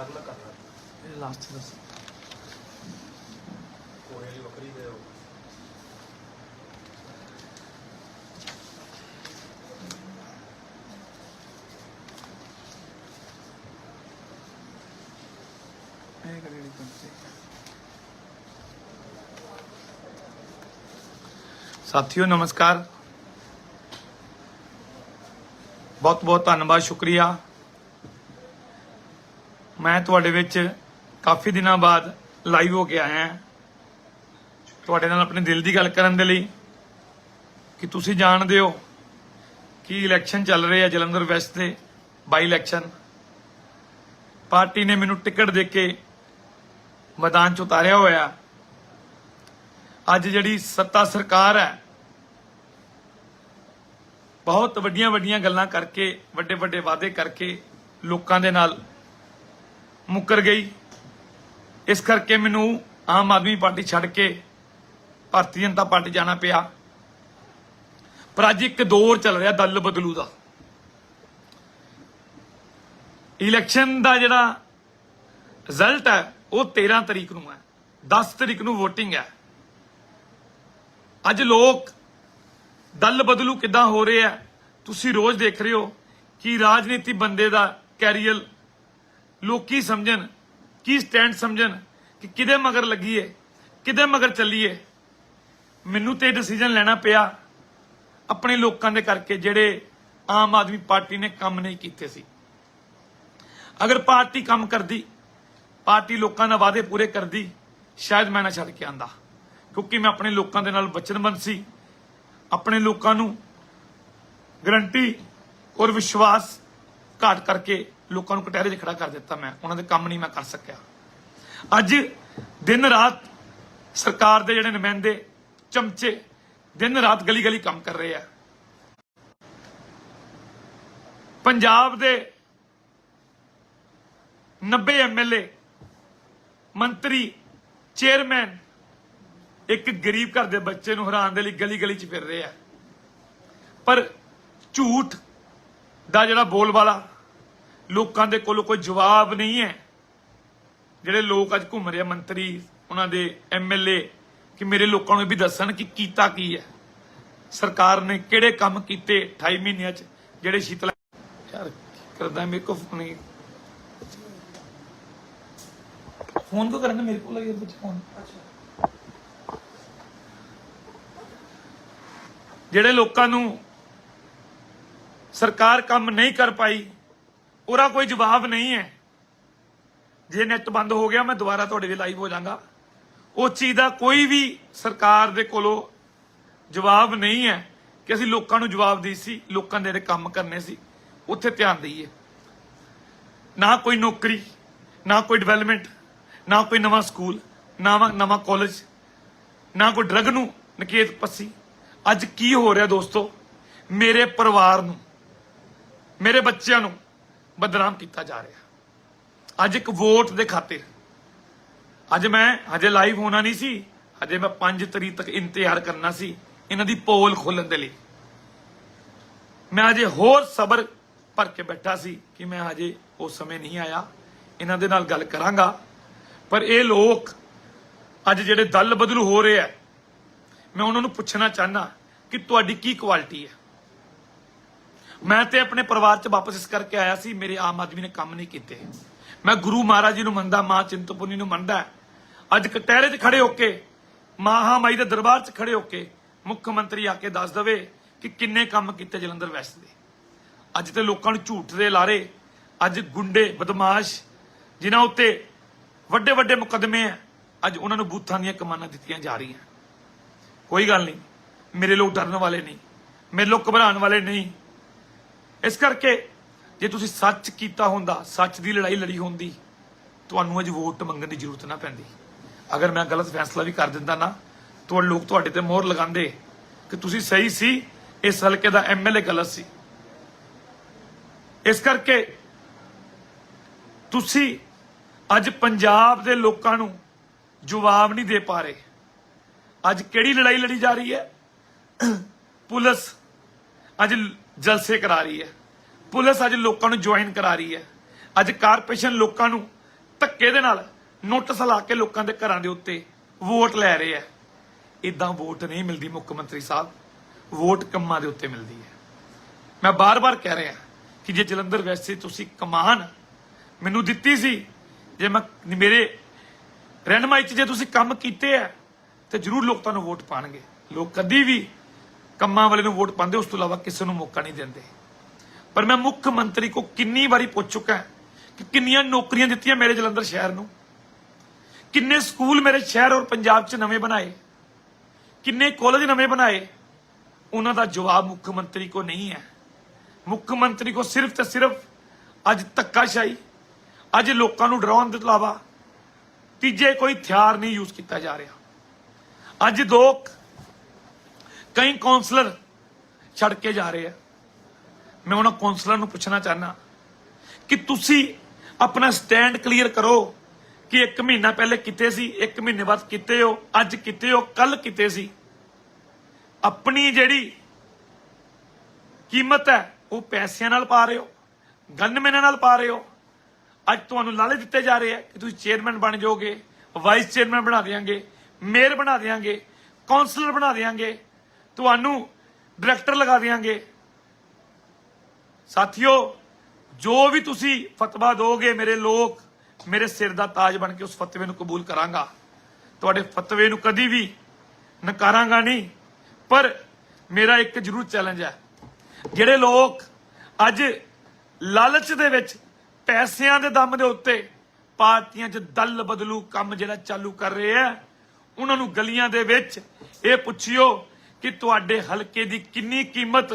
ਅਲੱਗ ਅਲੱਗ ਕਰਨਾ ਇਹ ਲਾਸਟ ਦੱਸ ਕੋਰੇ ਵਾਲੀ ਵੱਖਰੀ ਤੇ ਉਹ ਇਹ ਕਰੀ ਨਹੀਂ ਪੰਤੇ ਸਾਥੀਓ ਨਮਸਕਾਰ ਬਹੁਤ ਬਹੁਤ ਧੰਨਵਾਦ ਸ਼ੁਕਰੀਆ ਮੈਂ ਤੁਹਾਡੇ ਵਿੱਚ ਕਾਫੀ ਦਿਨਾਂ ਬਾਅਦ ਲਾਈਵ ਹੋ ਕੇ ਆਇਆ ਹਾਂ। ਤੁਹਾਡੇ ਨਾਲ ਆਪਣੇ ਦਿਲ ਦੀ ਗੱਲ ਕਰਨ ਦੇ ਲਈ ਕਿ ਤੁਸੀਂ ਜਾਣਦੇ ਹੋ ਕਿ ਇਲੈਕਸ਼ਨ ਚੱਲ ਰਹੇ ਆ ਜਲੰਧਰ ਵੈਸਟ ਦੇ ਬਾਈ ਇਲੈਕਸ਼ਨ ਪਾਰਟੀ ਨੇ ਮੈਨੂੰ ਟਿਕਟ ਦੇ ਕੇ ਮੈਦਾਨ 'ਚ ਉਤਾਰਿਆ ਹੋਇਆ। ਅੱਜ ਜਿਹੜੀ ਸੱਤਾ ਸਰਕਾਰ ਹੈ, ਬਹੁਤ ਵੱਡੀਆਂ ਵੱਡੀਆਂ ਗੱਲਾਂ ਕਰਕੇ ਵੱਡੇ ਵੱਡੇ ਵਾਅਦੇ ਕਰਕੇ ਲੋਕਾਂ ਦੇ ਨਾਲ ਮੁੱਕਰ ਗਈ। ਇਸ ਕਰਕੇ ਮੈਨੂੰ ਆਮ ਆਦਮੀ ਪਾਰਟੀ ਛੱਡ ਕੇ ਭਾਰਤੀ ਜਨਤਾ ਪਾਰਟੀ ਜਾਣਾ ਪਿਆ। ਪਰ ਅੱਜ ਇੱਕ ਦੌਰ ਚੱਲ ਰਿਹਾ ਦਲ ਬਦਲੂ ਦਾ। ਇਲੈਕਸ਼ਨ ਦਾ ਜਿਹੜਾ ਰਿਜ਼ਲਟ ਹੈ, ਉਹ 13 ਤਰੀਕ ਨੂੰ ਹੈ। 10 ਤਰੀਕ ਨੂੰ VOTING ਹੈ। ਅੱਜ ਲੋਕ ਦਲ ਬਦਲੂ ਕਿੱਦਾਂ ਹੋ ਰਹੇ ਆ ਤੁਸੀਂ ਰੋਜ਼ ਦੇਖ ਰਹੇ ਹੋ ਕਿ ਰਾਜਨੀਤੀ ਬੰਦੇ ਦਾ ਕੈਰੀਅਰ ਲੋਕੀ ਸਮਝਣ, ਕੀ ਸਟੈਂਡ ਸਮਝਣ ਕਿ ਕਿਦੇ ਮਗਰ ਲੱਗੀਏ ਕਿਦੇ ਮਗਰ ਚੱਲੀਏ। ਮੈਨੂੰ ਤੇ ਡਿਸੀਜਨ ਲੈਣਾ ਪਿਆ ਆਪਣੇ ਲੋਕਾਂ ਦੇ ਕਰਕੇ ਜਿਹੜੇ ਆਮ ਆਦਮੀ ਪਾਰਟੀ ਨੇ ਕੰਮ ਨਹੀਂ ਕੀਤੇ ਸੀ। ਅਗਰ ਪਾਰਟੀ ਕੰਮ ਕਰਦੀ, ਪਾਰਟੀ ਲੋਕਾਂ ਦਾ ਵਾਅਦੇ ਪੂਰੇ ਕਰਦੀ, ਸ਼ਾਇਦ ਮੈਂ ਨਾ ਛੱਡ ਕੇ ਆਂਦਾ। ਕਿਉਂਕਿ ਮੈਂ ਆਪਣੇ ਲੋਕਾਂ ਦੇ ਨਾਲ ਵਚਨਬੰਦ ਸੀ। ਆਪਣੇ ਲੋਕਾਂ ਨੂੰ ਗਰੰਟੀ ਔਰ ਵਿਸ਼ਵਾਸ ਘਾਟ ਕਰਕੇ ਲੋਕਾਂ ਨੂੰ ਕਟਹਿਰੇ 'ਚ ਖੜਾ ਕਰ ਦਿੱਤਾ ਮੈਂ, ਉਹਨਾਂ ਦੇ ਕੰਮ ਨਹੀਂ ਮੈਂ ਕਰ ਸਕਿਆ। ਅੱਜ ਦਿਨ ਰਾਤ ਸਰਕਾਰ ਦੇ ਜਿਹੜੇ ਨੁਮਾਇੰਦੇ ਚਮਚੇ ਦਿਨ ਰਾਤ ਗਲੀ ਗਲੀ ਕੰਮ ਕਰ ਰਹੇ ਆ। ਪੰਜਾਬ ਦੇ 90 ਐਮਐਲਏ ਮੰਤਰੀ, ਚੇਅਰਮੈਨ ਇੱਕ ਗਰੀਬ ਘਰ ਦੇ ਬੱਚੇ ਨੂੰ ਹਰਾਉਣ ਦੇ ਲਈ ਗਲੀ ਗਲੀ 'ਚ ਫਿਰ ਰਹੇ ਆ। ਪਰ ਝੂਠ ਦਾ ਜਿਹੜਾ ਬੋਲਬਾਲਾ ਲੋਕਾਂ ਦੇ ਕੋਲ ਕੋਈ ਜਵਾਬ ਨਹੀਂ ਹੈ। ਜਿਹੜੇ ਲੋਕ ਅੱਜ ਘੁੰਮ ਰਹੇ ਮੰਤਰੀ, ਉਹਨਾਂ ਦੇ ਐਮਐਲਏ ਕਿ ਮੇਰੇ ਲੋਕਾਂ ਨੂੰ ਇਹ ਵੀ ਦੱਸਣ ਕਿ ਕੀਤਾ ਕੀ ਹੈ। ਸਰਕਾਰ ਨੇ ਕਿਹੜੇ ਕੰਮ ਕੀਤੇ 28 ਮਹੀਨਿਆਂ 'ਚ, ਜਿਹੜੇ ਸ਼ੀਤਲਾ ਯਾਰ ਕਰਦਾ ਮੇਰੇ ਕੋ ਫੋਨ ਨਹੀਂ। ਫੋਨ ਕੋ ਕਰਨਾ ਮੇਰੇ ਕੋਲ ਲੱਗੇ ਵਿੱਚ ਫੋਨ ਜਿਹੜੇ ਲੋਕਾਂ ਨੂੰ ਸਰਕਾਰ ਕੰਮ ਨਹੀਂ ਕਰ ਪਾਈ ਉਹਦਾ ਕੋਈ ਜਵਾਬ ਨਹੀਂ ਹੈ। ਜੇ ਨੈਟ ਬੰਦ ਹੋ ਗਿਆ, ਮੈਂ ਦੁਬਾਰਾ ਤੁਹਾਡੇ ਲਈ ਲਾਈਵ ਹੋ ਜਾਵਾਂਗਾ ਉਸ ਚੀਜ਼ ਦਾ ਕੋਈ ਵੀ ਸਰਕਾਰ ਦੇ ਕੋਲੋਂ ਜਵਾਬ ਨਹੀਂ ਹੈ ਕਿ ਅਸੀਂ ਲੋਕਾਂ ਨੂੰ ਜਵਾਬ ਦੇ ਸੀ, ਲੋਕਾਂ ਦੇ ਜਿਹੜੇ ਕੰਮ ਕਰਨੇ ਸੀ, ਉੱਥੇ ਧਿਆਨ ਦਈਏ। ਨਾ ਕੋਈ ਨੌਕਰੀ, ਨਾ ਕੋਈ ਡਿਵੈਲਪਮੈਂਟ ਨਾ ਕੋਈ ਨਵਾਂ ਸਕੂਲ, ਨਾ ਨਵਾਂ ਕਾਲਜ ਨਾ ਕੋਈ ਡਰਗ ਨੂੰ ਨਕੇਤ ਪੱਸੀ। ਅੱਜ ਕੀ ਹੋ ਰਿਹਾ ਦੋਸਤੋ? ਮੇਰੇ ਪਰਿਵਾਰ ਨੂੰ, ਮੇਰੇ ਬੱਚਿਆਂ ਨੂੰ ਬਦਨਾਮ ਕੀਤਾ ਜਾ ਰਿਹਾ। ਅੱਜ ਇੱਕ ਵੋਟ ਦੇ ਖਾਤੇ। ਅੱਜ ਮੈਂ, ਹਜੇ ਲਾਈਵ ਹੋਣਾ ਨਹੀਂ ਸੀ। ਹਜੇ ਮੈਂ 5 ਤਰੀਕ ਤੱਕ ਇੰਤਜ਼ਾਰ ਕਰਨਾ ਸੀ ਇਹਨਾਂ ਦੀ ਪੋਲ ਖੋਲਣ ਦੇ ਲਈ। ਮੈਂ ਹਜੇ ਹੋਰ ਸਬਰ ਭਰ ਕੇ ਬੈਠਾ ਸੀ ਕਿ ਮੈਂ ਹਜੇ ਉਹ ਸਮੇਂ ਨਹੀਂ ਆਇਆ। ਇਹਨਾਂ ਦੇ ਨਾਲ ਗੱਲ ਕਰਾਂਗਾ। ਪਰ ਇਹ ਲੋਕ ਅੱਜ ਜਿਹੜੇ ਦਲ ਬਦਲੂ ਹੋ ਰਹੇ ਆ, ਮੈਂ ਉਹਨਾਂ ਨੂੰ ਪੁੱਛਣਾ ਚਾਹਨਾ ਕਿ ਤੁਹਾਡੀ ਕੀ ਕੁਆਲਿਟੀ ਹੈ? ਮੈਂ ਤੇ ਆਪਣੇ ਪਰਿਵਾਰ 'ਚ ਵਾਪਸ ਇਸ ਕਰਕੇ ਆਇਆ ਸੀ, ਮੇਰੇ ਆਮ ਆਦਮੀ ਨੇ ਕੰਮ ਨਹੀਂ ਕੀਤੇ। ਮੈਂ ਗੁਰੂ ਮਹਾਰਾਜ ਜੀ ਨੂੰ ਮੰਨਦਾ, ਮਾਂ ਚਿੰਤਪੁਰਨੀ ਨੂੰ ਮੰਨਦਾ ਅੱਜ ਕਟਹਿਰੇ 'ਚ ਖੜੇ ਹੋ ਕੇ ਮਹਾ ਮਾਈ ਦੇ ਦਰਬਾਰ 'ਚ ਖੜੇ ਹੋ ਕੇ ਮੁੱਖ ਮੰਤਰੀ ਆ ਕੇ ਦੱਸ ਦਵੇ ਕਿ ਕਿੰਨੇ ਕੰਮ ਕੀਤੇ ਜਲੰਧਰ ਵੈਸਟ ਦੇ। ਅੱਜ ਤੇ ਲੋਕਾਂ ਨੂੰ ਝੂਠ ਦੇ ਲਾਰੇ, ਅੱਜ ਗੁੰਡੇ, ਬਦਮਾਸ਼, ਜਿਨ੍ਹਾਂ ਉੱਤੇ ਵੱਡੇ ਵੱਡੇ ਮੁਕੱਦਮੇ ਆ ਅੱਜ ਉਹਨਾਂ ਨੂੰ ਬੂਥਾਂ ਦੀਆਂ ਕਮਾਨਾਂ ਦਿੱਤੀਆਂ ਜਾ ਰਹੀਆਂ। ਕੋਈ ਗੱਲ ਨਹੀਂ, ਮੇਰੇ ਲੋਕ ਡਰਨ ਵਾਲੇ ਨਹੀਂ, ਮੇਰੇ ਲੋਕ ਘਬਰਾਉਣ ਵਾਲੇ ਨਹੀਂ ਇਸ ਕਰਕੇ ਜੇ ਤੁਸੀਂ ਸੱਚ ਕੀਤਾ ਹੁੰਦਾ, ਸੱਚ ਦੀ ਲੜਾਈ ਲੜੀ ਹੁੰਦੀ, ਤੁਹਾਨੂੰ ਅੱਜ ਵੋਟ ਮੰਗਣ ਦੀ ਜ਼ਰੂਰਤ ਨਾ ਪੈਂਦੀ। ਅਗਰ ਮੈਂ ਗਲਤ ਫੈਸਲਾ ਵੀ ਕਰ ਦਿੰਦਾ ਨਾ ਤੁਹਾਡੇ ਲੋਕ ਤੁਹਾਡੇ ਤੇ ਮੋਹਰ ਲਗਾਉਂਦੇ ਕਿ ਤੁਸੀਂ ਸਹੀ ਸੀ, ਇਸ ਹਲਕੇ ਦਾ ਐਮਐਲਏ ਗਲਤ ਸੀ। ਇਸ ਕਰਕੇ ਤੁਸੀਂ ਅੱਜ ਪੰਜਾਬ ਦੇ ਲੋਕਾਂ ਨੂੰ ਜਵਾਬ ਨਹੀਂ ਦੇ ਪਾ ਰਹੇ। ਅੱਜ ਕਿਹੜੀ ਲੜਾਈ ਲੜੀ ਜਾ ਰਹੀ ਹੈ? ਪੁਲਿਸ ਅੱਜ ਜਲਸੇ ਕਰਾ ਰਹੀ ਹੈ। ਪੁਲਿਸ ਅੱਜ ਲੋਕਾਂ ਨੂੰ ਜੁਆਇਨ ਕਰਾ ਰਹੀ ਹੈ। ਅੱਜ ਕਾਰਪੋਰੇਸ਼ਨ ਲੋਕਾਂ ਨੂੰ ਧੱਕੇ ਦੇ ਨਾਲ ਨੋਟਿਸ ਲਾ ਕੇ ਲੋਕਾਂ ਦੇ ਘਰਾਂ ਦੇ ਉੱਤੇ ਵੋਟ ਲੈ ਰਹੇ ਆ ਇਦਾਂ ਵੋਟ ਨਹੀਂ ਮਿਲਦੀ ਮੁੱਖ ਮੰਤਰੀ ਸਾਹਿਬ। ਵੋਟ ਕੰਮਾਂ ਦੇ ਉੱਤੇ ਮਿਲਦੀ ਹੈ। ਮੈਂ ਬਾਰ-ਬਾਰ ਕਹਿ ਰਿਹਾ ਕਿ ਜੇ ਜਲੰਧਰ ਵੈਸੇ ਤੁਸੀਂ ਕਮਾਨ ਮੈਨੂੰ ਦਿੱਤੀ ਸੀ, ਜੇ ਮੈਂ ਮੇਰੇ ਰਹਿਨਮਾਈ ਚ ਜੇ ਤੁਸੀਂ ਕੰਮ ਕੀਤੇ ਆ ਤੇ ਜਰੂਰ ਲੋਕ ਤੁਹਾਨੂੰ ਵੋਟ ਪਾਣਗੇ। ਲੋਕ ਕਦੀ ਵੀ ਕੰਮਾਂ ਵਾਲੇ ਨੂੰ ਵੋਟ ਪਾਉਂਦੇ, ਉਸ ਤੋਂ ਇਲਾਵਾ ਕਿਸੇ ਨੂੰ ਮੌਕਾ ਨਹੀਂ ਦਿੰਦੇ। ਪਰ ਮੈਂ ਮੁੱਖ ਮੰਤਰੀ ਕੋ ਕਿੰਨੀ ਵਾਰੀ ਪੁੱਛ ਚੁੱਕਾ ਕਿ ਕਿੰਨੀਆਂ ਨੌਕਰੀਆਂ ਦਿੱਤੀਆਂ ਮੇਰੇ ਜਲੰਧਰ ਸ਼ਹਿਰ ਨੂੰ? ਕਿੰਨੇ ਸਕੂਲ ਮੇਰੇ ਸ਼ਹਿਰ ਔਰ ਪੰਜਾਬ 'ਚ ਨਵੇਂ ਬਣਾਏ? ਕਿੰਨੇ ਕਾਲਜ ਨਵੇਂ ਬਣਾਏ? ਉਹਨਾਂ ਦਾ ਜਵਾਬ ਮੁੱਖ ਮੰਤਰੀ ਕੋ ਨਹੀਂ ਹੈ। ਮੁੱਖ ਮੰਤਰੀ ਕੋ ਸਿਰਫ ਤੇ ਸਿਰਫ ਅੱਜ ਧੱਕਾਸ਼ਾਹੀ, ਅੱਜ ਲੋਕਾਂ ਨੂੰ ਡਰਾਉਣ ਦੇ ਇਲਾਵਾ ਤੀਜੇ ਕੋਈ ਹਥਿਆਰ ਨਹੀਂ ਯੂਜ਼ ਕੀਤਾ ਜਾ ਰਿਹਾ। ਅੱਜ ਦੋ ਕਈ ਕਾਉਂਸਲਰ ਛੱਡ ਕੇ ਜਾ ਰਹੇ ਆ। ਮੈਂ ਉਹਨਾਂ ਕਾਉਂਸਲਰ ਨੂੰ ਪੁੱਛਣਾ ਚਾਹਨਾ ਕਿ ਤੁਸੀਂ ਆਪਣਾ ਸਟੈਂਡ ਕਲੀਅਰ ਕਰੋ ਕਿ 1 ਮਹੀਨਾ ਪਹਿਲੇ ਕਿਤੇ ਸੀ 1 ਮਹੀਨੇ ਬਾਅਦ ਕਿਤੇ ਹੋ, ਅੱਜ ਕਿਤੇ ਹੋ ਕੱਲ ਕਿਤੇ ਸੀ। ਆਪਣੀ ਜਿਹੜੀ ਕੀਮਤ ਹੈ, ਉਹ ਪੈਸਿਆਂ ਨਾਲ ਪਾ ਰਹੇ ਹੋ, ਗਨਮੈਨਾਂ ਨਾਲ ਪਾ ਰਹੇ ਹੋ। ਅੱਜ ਤੁਹਾਨੂੰ ਲਾਲੇ ਦਿੱਤੇ ਜਾ ਰਹੇ ਆ ਕਿ ਤੁਸੀਂ ਚੇਅਰਮੈਨ ਬਣ ਜਾਓਗੇ ਵਾਈਸ ਚੇਅਰਮੈਨ ਬਣਾ ਦੇਾਂਗੇ ਮੇਅਰ ਬਣਾ ਦੇਾਂਗੇ ਕਾਉਂਸਲਰ ਬਣਾ ਦੇਾਂਗੇ ਤੁਹਾਨੂੰ ਡਾਇਰੈਕਟਰ ਲਗਾ ਦੇਾਂਗੇ ਸਾਥੀਓ, ਜੋ ਵੀ ਤੁਸੀਂ ਫਤਵਾ ਦੋਗੇ ਮੇਰੇ ਲੋਕ, ਮੇਰੇ ਸਿਰ ਦਾ ਤਾਜ ਬਣ ਕੇ ਉਸ ਫਤਵੇ ਨੂੰ ਕਬੂਲ ਕਰਾਂਗਾ। ਤੁਹਾਡੇ ਫਤਵੇ ਨੂੰ ਕਦੀ ਵੀ ਨਕਾਰਾਂਗਾ ਨਹੀਂ। ਪਰ ਮੇਰਾ ਇੱਕ ਜ਼ਰੂਰ ਚੈਲੰਜ ਹੈ। ਜਿਹੜੇ ਲੋਕ ਅੱਜ ਲਾਲਚ ਦੇ ਵਿੱਚ ਪੈਸਿਆਂ ਦੇ ਦਮ ਦੇ ਉੱਤੇ ਪਾਰਟੀਆਂ 'ਚ ਦਲ ਬਦਲੂ, ਕੰਮ ਜਿਹੜਾ ਚਾਲੂ ਕਰ ਰਹੇ ਆ, ਉਹਨਾਂ ਨੂੰ ਗਲੀਆਂ ਦੇ ਵਿੱਚ ਇਹ ਪੁੱਛਿਓ ਕਿ ਤੁਹਾਡੇ ਹਲਕੇ ਦੀ ਕਿੰਨੀ ਕੀਮਤ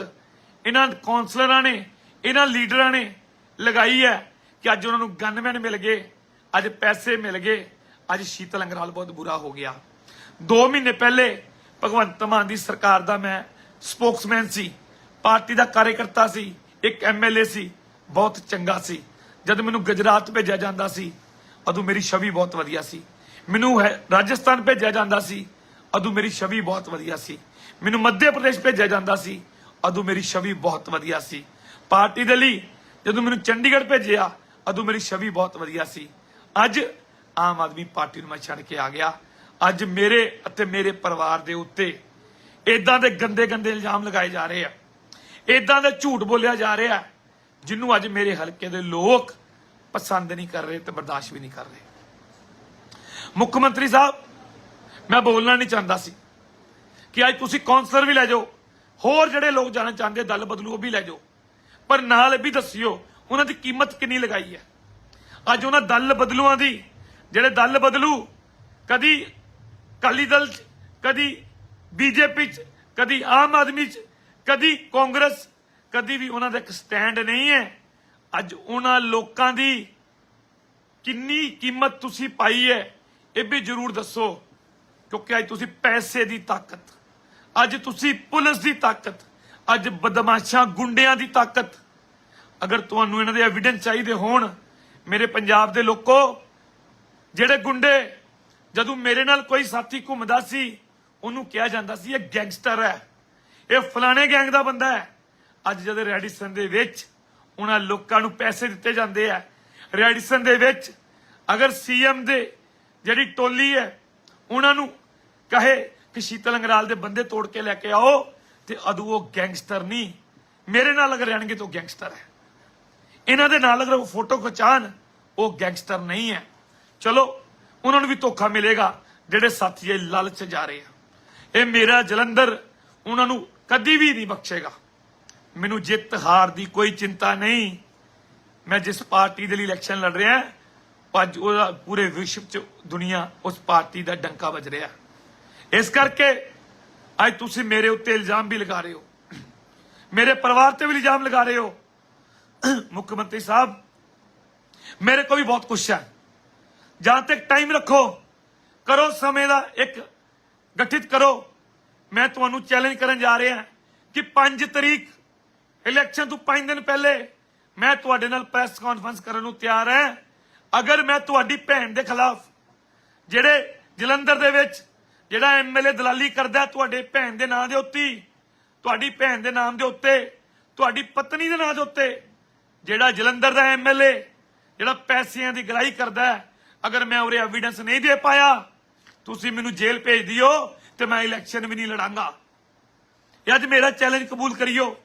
ਇਹਨਾਂ ਕੌਂਸਲਰਾਂ ਨੇ, ਇਹਨਾਂ ਲੀਡਰਾਂ ਨੇ ਲਗਾਈ ਹੈ ਕਿ ਅੱਜ ਉਹਨਾਂ ਨੂੰ ਗਨਮੈਨ ਮਿਲ ਗਏ, ਅੱਜ ਪੈਸੇ ਮਿਲ ਗਏ, ਅੱਜ ਸ਼ੀਤਲ ਅੰਗਰਾਲ ਬਹੁਤ ਬੁਰਾ ਹੋ ਗਿਆ। 2 ਮਹੀਨੇ ਪਹਿਲੇ ਭਗਵੰਤ ਮਾਨ ਦੀ ਸਰਕਾਰ ਦਾ ਮੈਂ ਸਪੋਕਸਮੈਨ ਸੀ, ਪਾਰਟੀ ਦਾ ਕਾਰਜਕਰਤਾ ਸੀ, ਇੱਕ ਐਮਐਲਏ ਸੀ, ਬਹੁਤ ਚੰਗਾ ਸੀ। ਜਦ ਮੈਨੂੰ ਗੁਜਰਾਤ ਭੇਜਿਆ ਜਾਂਦਾ ਸੀ, ਉਦੋਂ ਮੇਰੀ ਛਵੀ ਬਹੁਤ ਵਧੀਆ ਸੀ। ਮੈਨੂੰ ਹੈ- ਰਾਜਸਥਾਨ ਭੇਜਿਆ ਜਾਂਦਾ ਸੀ, ਉਦੋਂ ਮੇਰੀ ਛਵੀ ਬਹੁਤ ਵਧੀਆ ਸੀ। ਮੈਨੂੰ ਮੱਧ ਪ੍ਰਦੇਸ਼ ਭੇਜਿਆ ਜਾਂਦਾ ਸੀ। ਅਦੋਂ ਮੇਰੀ ਛਵੀ ਬਹੁਤ ਵਧੀਆ ਸੀ। ਪਾਰਟੀ ਦੇ ਲਈ ਜਦੋਂ ਮੈਨੂੰ ਚੰਡੀਗੜ੍ਹ ਭੇਜਿਆ ਉਦੋਂ ਮੇਰੀ ਛਵੀ ਬਹੁਤ ਵਧੀਆ ਸੀ। ਅੱਜ ਆਮ ਆਦਮੀ ਪਾਰਟੀ ਨੂੰ ਮੈਂ ਛੱਡ ਕੇ ਆ ਗਿਆ। ਅੱਜ ਮੇਰੇ ਅਤੇ ਮੇਰੇ ਪਰਿਵਾਰ ਦੇ ਉੱਤੇ ਇਦਾਂ ਦੇ ਗੰਦੇ ਗੰਦੇ ਇਲਜ਼ਾਮ ਲਗਾਏ ਜਾ ਰਹੇ ਆ। ਇਦਾਂ ਦੇ ਝੂਠ ਬੋਲਿਆ ਜਾ ਰਿਹਾ ਜਿਹਨੂੰ ਅੱਜ ਮੇਰੇ ਹਲਕੇ ਦੇ ਲੋਕ ਪਸੰਦ ਨਹੀਂ ਕਰ ਰਹੇ ਤੇ ਬਰਦਾਸ਼ਤ ਵੀ ਨਹੀਂ ਕਰ ਰਹੇ। ਮੁੱਖ ਮੰਤਰੀ ਸਾਹਿਬ, ਮੈਂ ਬੋਲਣਾ ਨਹੀਂ ਚਾਹੁੰਦਾ ਸੀ। ਕਿ ਅੱਜ ਤੁਸੀਂ ਕੌਂਸਲਰ ਵੀ ਲੈ ਜਾਓ। ਹੋਰ ਜਿਹੜੇ ਲੋਕ ਜਾਣਾ ਚਾਹੁੰਦੇ, ਦਲ ਬਦਲੂ, ਉਹ ਵੀ ਲੈ ਜਾਓ। ਪਰ ਨਾਲ ਇਹ ਵੀ ਦੱਸਿਓ, ਉਹਨਾਂ ਦੀ ਕੀਮਤ ਕਿੰਨੀ ਲਗਾਈ ਹੈ? ਅੱਜ ਉਹਨਾਂ ਦਲ ਬਦਲੂਆਂ ਦੀ, ਜਿਹੜੇ ਦਲ ਬਦਲੂ, ਕਦੀ ਕਾਲੀ ਦਲ ਚ, ਕਦੀ ਬੀਜੇਪੀ ਚ, ਕਦੀ ਆਮ ਆਦਮੀ ਚ, ਕਦੀ ਕਾਂਗਰਸ, ਕਦੀ ਵੀ ਉਹਨਾਂ ਦਾ ਇੱਕ ਸਟੈਂਡ ਨਹੀਂ ਹੈ। ਅੱਜ ਉਹਨਾਂ ਲੋਕਾਂ ਦੀ ਕਿੰਨੀ ਕੀਮਤ ਤੁਸੀਂ ਪਾਈ ਹੈ, ਇਹ ਵੀ ਜਰੂਰ ਦੱਸੋ, ਕਿਉਂਕਿ ਅੱਜ ਤੁਸੀਂ ਪੈਸੇ ਦੀ ਤਾਕਤ। ਅੱਜ ਤੁਸੀਂ ਪੁਲਿਸ ਦੀ ਤਾਕਤ, ਅੱਜ ਬਦਮਾਸ਼ਾਂ ਗੁੰਡਿਆਂ ਦੀ ਤਾਕਤ। ਅਗਰ ਤੁਹਾਨੂੰ ਇਹਨਾਂ ਦੇ ਐਵੀਡੈਂਸ ਚਾਹੀਦੇ ਹੋਣ, ਮੇਰੇ ਪੰਜਾਬ ਦੇ ਲੋਕੋ, ਜਿਹੜੇ ਗੁੰਡੇ, ਜਦੋਂ ਮੇਰੇ ਨਾਲ ਕੋਈ ਸਾਥੀ ਘੁੰਮਦਾ ਸੀ, ਉਹਨੂੰ ਕਿਹਾ ਜਾਂਦਾ ਸੀ, ਇਹ ਗੈਂਗਸਟਰ ਹੈ। ਇਹ ਫਲਾਣੇ ਗੈਂਗ ਦਾ ਬੰਦਾ ਹੈ। ਅੱਜ ਜਦ ਰੈਡੀਸਨ ਦੇ ਵਿੱਚ ਉਹਨਾਂ ਲੋਕਾਂ ਨੂੰ ਪੈਸੇ ਦਿੱਤੇ ਜਾਂਦੇ ਆ, ਰੈਡੀਸਨ ਦੇ ਵਿੱਚ ਅਗਰ ਸੀਐਮ ਦੇ ਜਿਹੜੀ ਟੋਲੀ ਹੈ, ਉਹਨਾਂ ਨੂੰ ਕਹੇ ਕਿ ਸ਼ੀਤਲ ਅੰਗਰਾਲ ਦੇ ਬੰਦੇ ਤੋੜ ਕੇ ਲੈ ਕੇ ਆਓ ਤੇ ਅਦੂ ਉਹ ਗੈਂਗਸਟਰ ਨਹੀਂ। ਮੇਰੇ ਨਾਲ ਅਗਰ ਰਹਿਣਗੇ ਤਾਂ ਉਹ ਗੈਂਗਸਟਰ ਹੈ। ਇਹਨਾਂ ਦੇ ਨਾਲ ਅਗਰ ਉਹ ਫੋਟੋ ਖਿਚਾਣ ਉਹ ਗੈਂਗਸਟਰ ਨਹੀਂ ਹੈ। ਚਲੋ, ਉਹਨਾਂ ਨੂੰ ਵੀ ਧੋਖਾ ਮਿਲੇਗਾ, ਜਿਹੜੇ ਸਾਥੀ ਇਹ ਲਾਲਚ 'ਚ ਜਾ ਰਹੇ ਆ। ਇਹ ਮੇਰਾ ਜਲੰਧਰ, ਉਹਨਾਂ ਨੂੰ ਕਦੀ ਵੀ ਨਹੀਂ ਬਖਸ਼ੇਗਾ। ਮੈਨੂੰ ਜਿੱਤ ਹਾਰ ਦੀ ਕੋਈ ਚਿੰਤਾ ਨਹੀਂ। ਮੈਂ ਜਿਸ ਪਾਰਟੀ ਦੇ ਲਈ ਇਲੈਕਸ਼ਨ ਲੜ ਰਿਹਾ, ਅੱਜ ਉਹਦਾ ਪੂਰੇ ਵਿਸ਼ਵ 'ਚ ਦੁਨੀਆ ਉਸ ਪਾਰਟੀ ਦਾ ਡੰਕਾ ਵੱਜ ਰਿਹਾ। ਇਸ ਕਰਕੇ ਅੱਜ ਤੁਸੀਂ ਮੇਰੇ ਉੱਤੇ ਇਲਜ਼ਾਮ ਵੀ ਲਗਾ ਰਹੇ ਹੋ। ਮੇਰੇ ਪਰਿਵਾਰ ਤੇ ਵੀ ਇਲਜ਼ਾਮ ਲਗਾ ਰਹੇ ਹੋ। ਮੁੱਖ ਮੰਤਰੀ ਸਾਹਿਬ, ਮੇਰੇ ਕੋਲ ਵੀ ਬਹੁਤ ਕੁਛ ਹੈ। ਜਾਂ ਤੱਕ ਟਾਈਮ ਰੱਖੋ, ਕਰੋ ਸਮੇਂ ਦਾ ਇੱਕ ਗਠਿਤ ਕਰੋ। ਮੈਂ ਤੁਹਾਨੂੰ ਚੈਲੰਜ ਕਰਨ ਜਾ ਰਿਹਾ ਕਿ 5 ਤਰੀਕ ਇਲੈਕਸ਼ਨ ਤੋਂ 5 ਦਿਨ ਪਹਿਲੇ ਮੈਂ ਤੁਹਾਡੇ ਨਾਲ ਪ੍ਰੈਸ ਕਾਨਫਰੰਸ ਕਰਨ ਨੂੰ ਤਿਆਰ ਹਾਂ। ਅਗਰ ਮੈਂ ਤੁਹਾਡੀ ਭੈਣ ਦੇ ਖਿਲਾਫ, ਜਿਹੜੇ ਜਲੰਧਰ ਦੇ ਵਿੱਚ ਜਿਹੜਾ ਐਮਐਲਏ ਦਲਾਲੀ ਕਰਦਾ ਤੁਹਾਡੇ ਭੈਣ ਦੇ ਨਾਂ ਦੇ ਉੱਤੇ ਤੁਹਾਡੀ ਭੈਣ ਦੇ ਨਾਮ ਦੇ ਉੱਤੇ, ਤੁਹਾਡੀ ਪਤਨੀ ਦੇ ਨਾਂ ਦੇ ਉੱਤੇ, ਜਿਹੜਾ ਜਲੰਧਰ ਦਾ ਐਮਐਲਏ ਜਿਹੜਾ ਪੈਸਿਆਂ ਦੀ ਗਰਾਈ ਕਰਦਾ ਅਗਰ ਮੈਂ ਉਰੇ ਐਵੀਡੈਂਸ ਨਹੀਂ ਦੇ ਪਾਇਆ, ਤੁਸੀਂ ਮੈਨੂੰ ਜੇਲ੍ਹ ਭੇਜ ਦਿਓ ਤੇ ਮੈਂ ਇਲੈਕਸ਼ਨ ਵੀ ਨਹੀਂ ਲੜਾਂਗਾ। ਇਹ ਅੱਜ ਮੇਰਾ ਚੈਲੰਜ ਕਬੂਲ ਕਰਿਓ।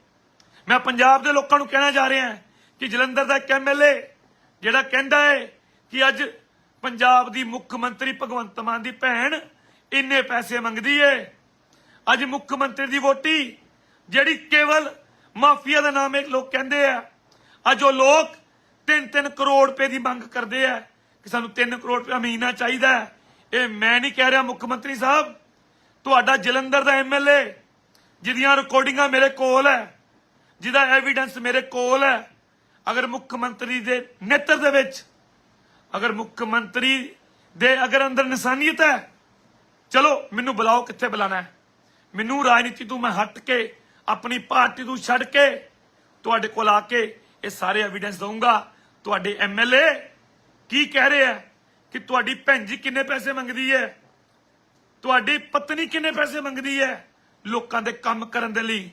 ਮੈਂ ਪੰਜਾਬ ਦੇ ਲੋਕਾਂ ਨੂੰ ਕਹਿਣਾ ਜਾ ਰਿਹਾ ਕਿ ਜਲੰਧਰ ਦਾ ਇੱਕ ਐਮਐਲਏ ਜਿਹੜਾ ਕਹਿੰਦਾ ਹੈ ਕਿ ਅੱਜ ਪੰਜਾਬ ਦੀ ਮੁੱਖ ਮੰਤਰੀ ਭਗਵੰਤ ਮਾਨ ਦੀ ਭੈਣ ਇੰਨੇ ਪੈਸੇ ਮੰਗਦੀ ਏ। ਅੱਜ ਮੁੱਖ ਮੰਤਰੀ ਦੀ ਵੋਟੀ, ਜਿਹੜੀ ਕੇਵਲ ਮਾਫੀਆ ਦਾ ਨਾਮ ਇੱਕ ਲੋਕ ਕਹਿੰਦੇ ਆ। ਅੱਜ ਉਹ ਲੋਕ 3-3 ਕਰੋੜ ਰੁਪਏ ਦੀ ਮੰਗ ਕਰਦੇ ਆ ਕਿ ਸਾਨੂੰ 3 ਕਰੋੜ ਰੁਪਏ ਮਹੀਨਾ ਚਾਹੀਦਾ ਹੈ। ਇਹ ਮੈਂ ਨਹੀਂ ਕਹਿ ਰਿਹਾ ਮੁੱਖ ਮੰਤਰੀ ਸਾਹਿਬ, ਤੁਹਾਡਾ ਜਲੰਧਰ ਦਾ ਐਮਐਲਏ ਜਿਹਦੀਆਂ ਰਿਕਾਰਡਿੰਗਾਂ ਮੇਰੇ ਕੋਲ ਹੈ, ਜਿਹਦਾ ਐਵੀਡੈਂਸ ਮੇਰੇ ਕੋਲ ਹੈ, ਅਗਰ ਮੁੱਖ ਮੰਤਰੀ ਦੇ ਨੇਤਰ ਦੇ ਵਿੱਚ, ਅਗਰ ਮੁੱਖ ਮੰਤਰੀ ਦੇ ਅਗਰ ਅੰਦਰ ਇਨਸਾਨੀਅਤ ਹੈ ਚਲੋ, ਮੈਨੂੰ ਬੁਲਾਓ ਕਿੱਥੇ ਬੁਲਾਣਾ ਹੈ। ਮੈਨੂੰ ਰਾਜਨੀਤੀ ਤੋਂ ਮੈਂ ਹਟ ਕੇ, ਆਪਣੀ ਪਾਰਟੀ ਤੋਂ ਛੱਡ ਕੇ, ਤੁਹਾਡੇ ਕੋਲ ਆ ਕੇ ਇਹ ਸਾਰੇ ਐਵੀਡੈਂਸ ਦਊਂਗਾ। ਤੁਹਾਡੇ ਐਮਐਲਏ ਕੀ ਕਹਿ ਰਹੇ ਆ ਕਿ ਤੁਹਾਡੀ ਭੈਣ ਜੀ ਕਿੰਨੇ ਪੈਸੇ ਮੰਗਦੀ ਹੈ? ਤੁਹਾਡੀ ਪਤਨੀ ਕਿੰਨੇ ਪੈਸੇ ਮੰਗਦੀ ਹੈ ਲੋਕਾਂ ਦੇ ਕੰਮ ਕਰਨ ਦੇ ਲਈ?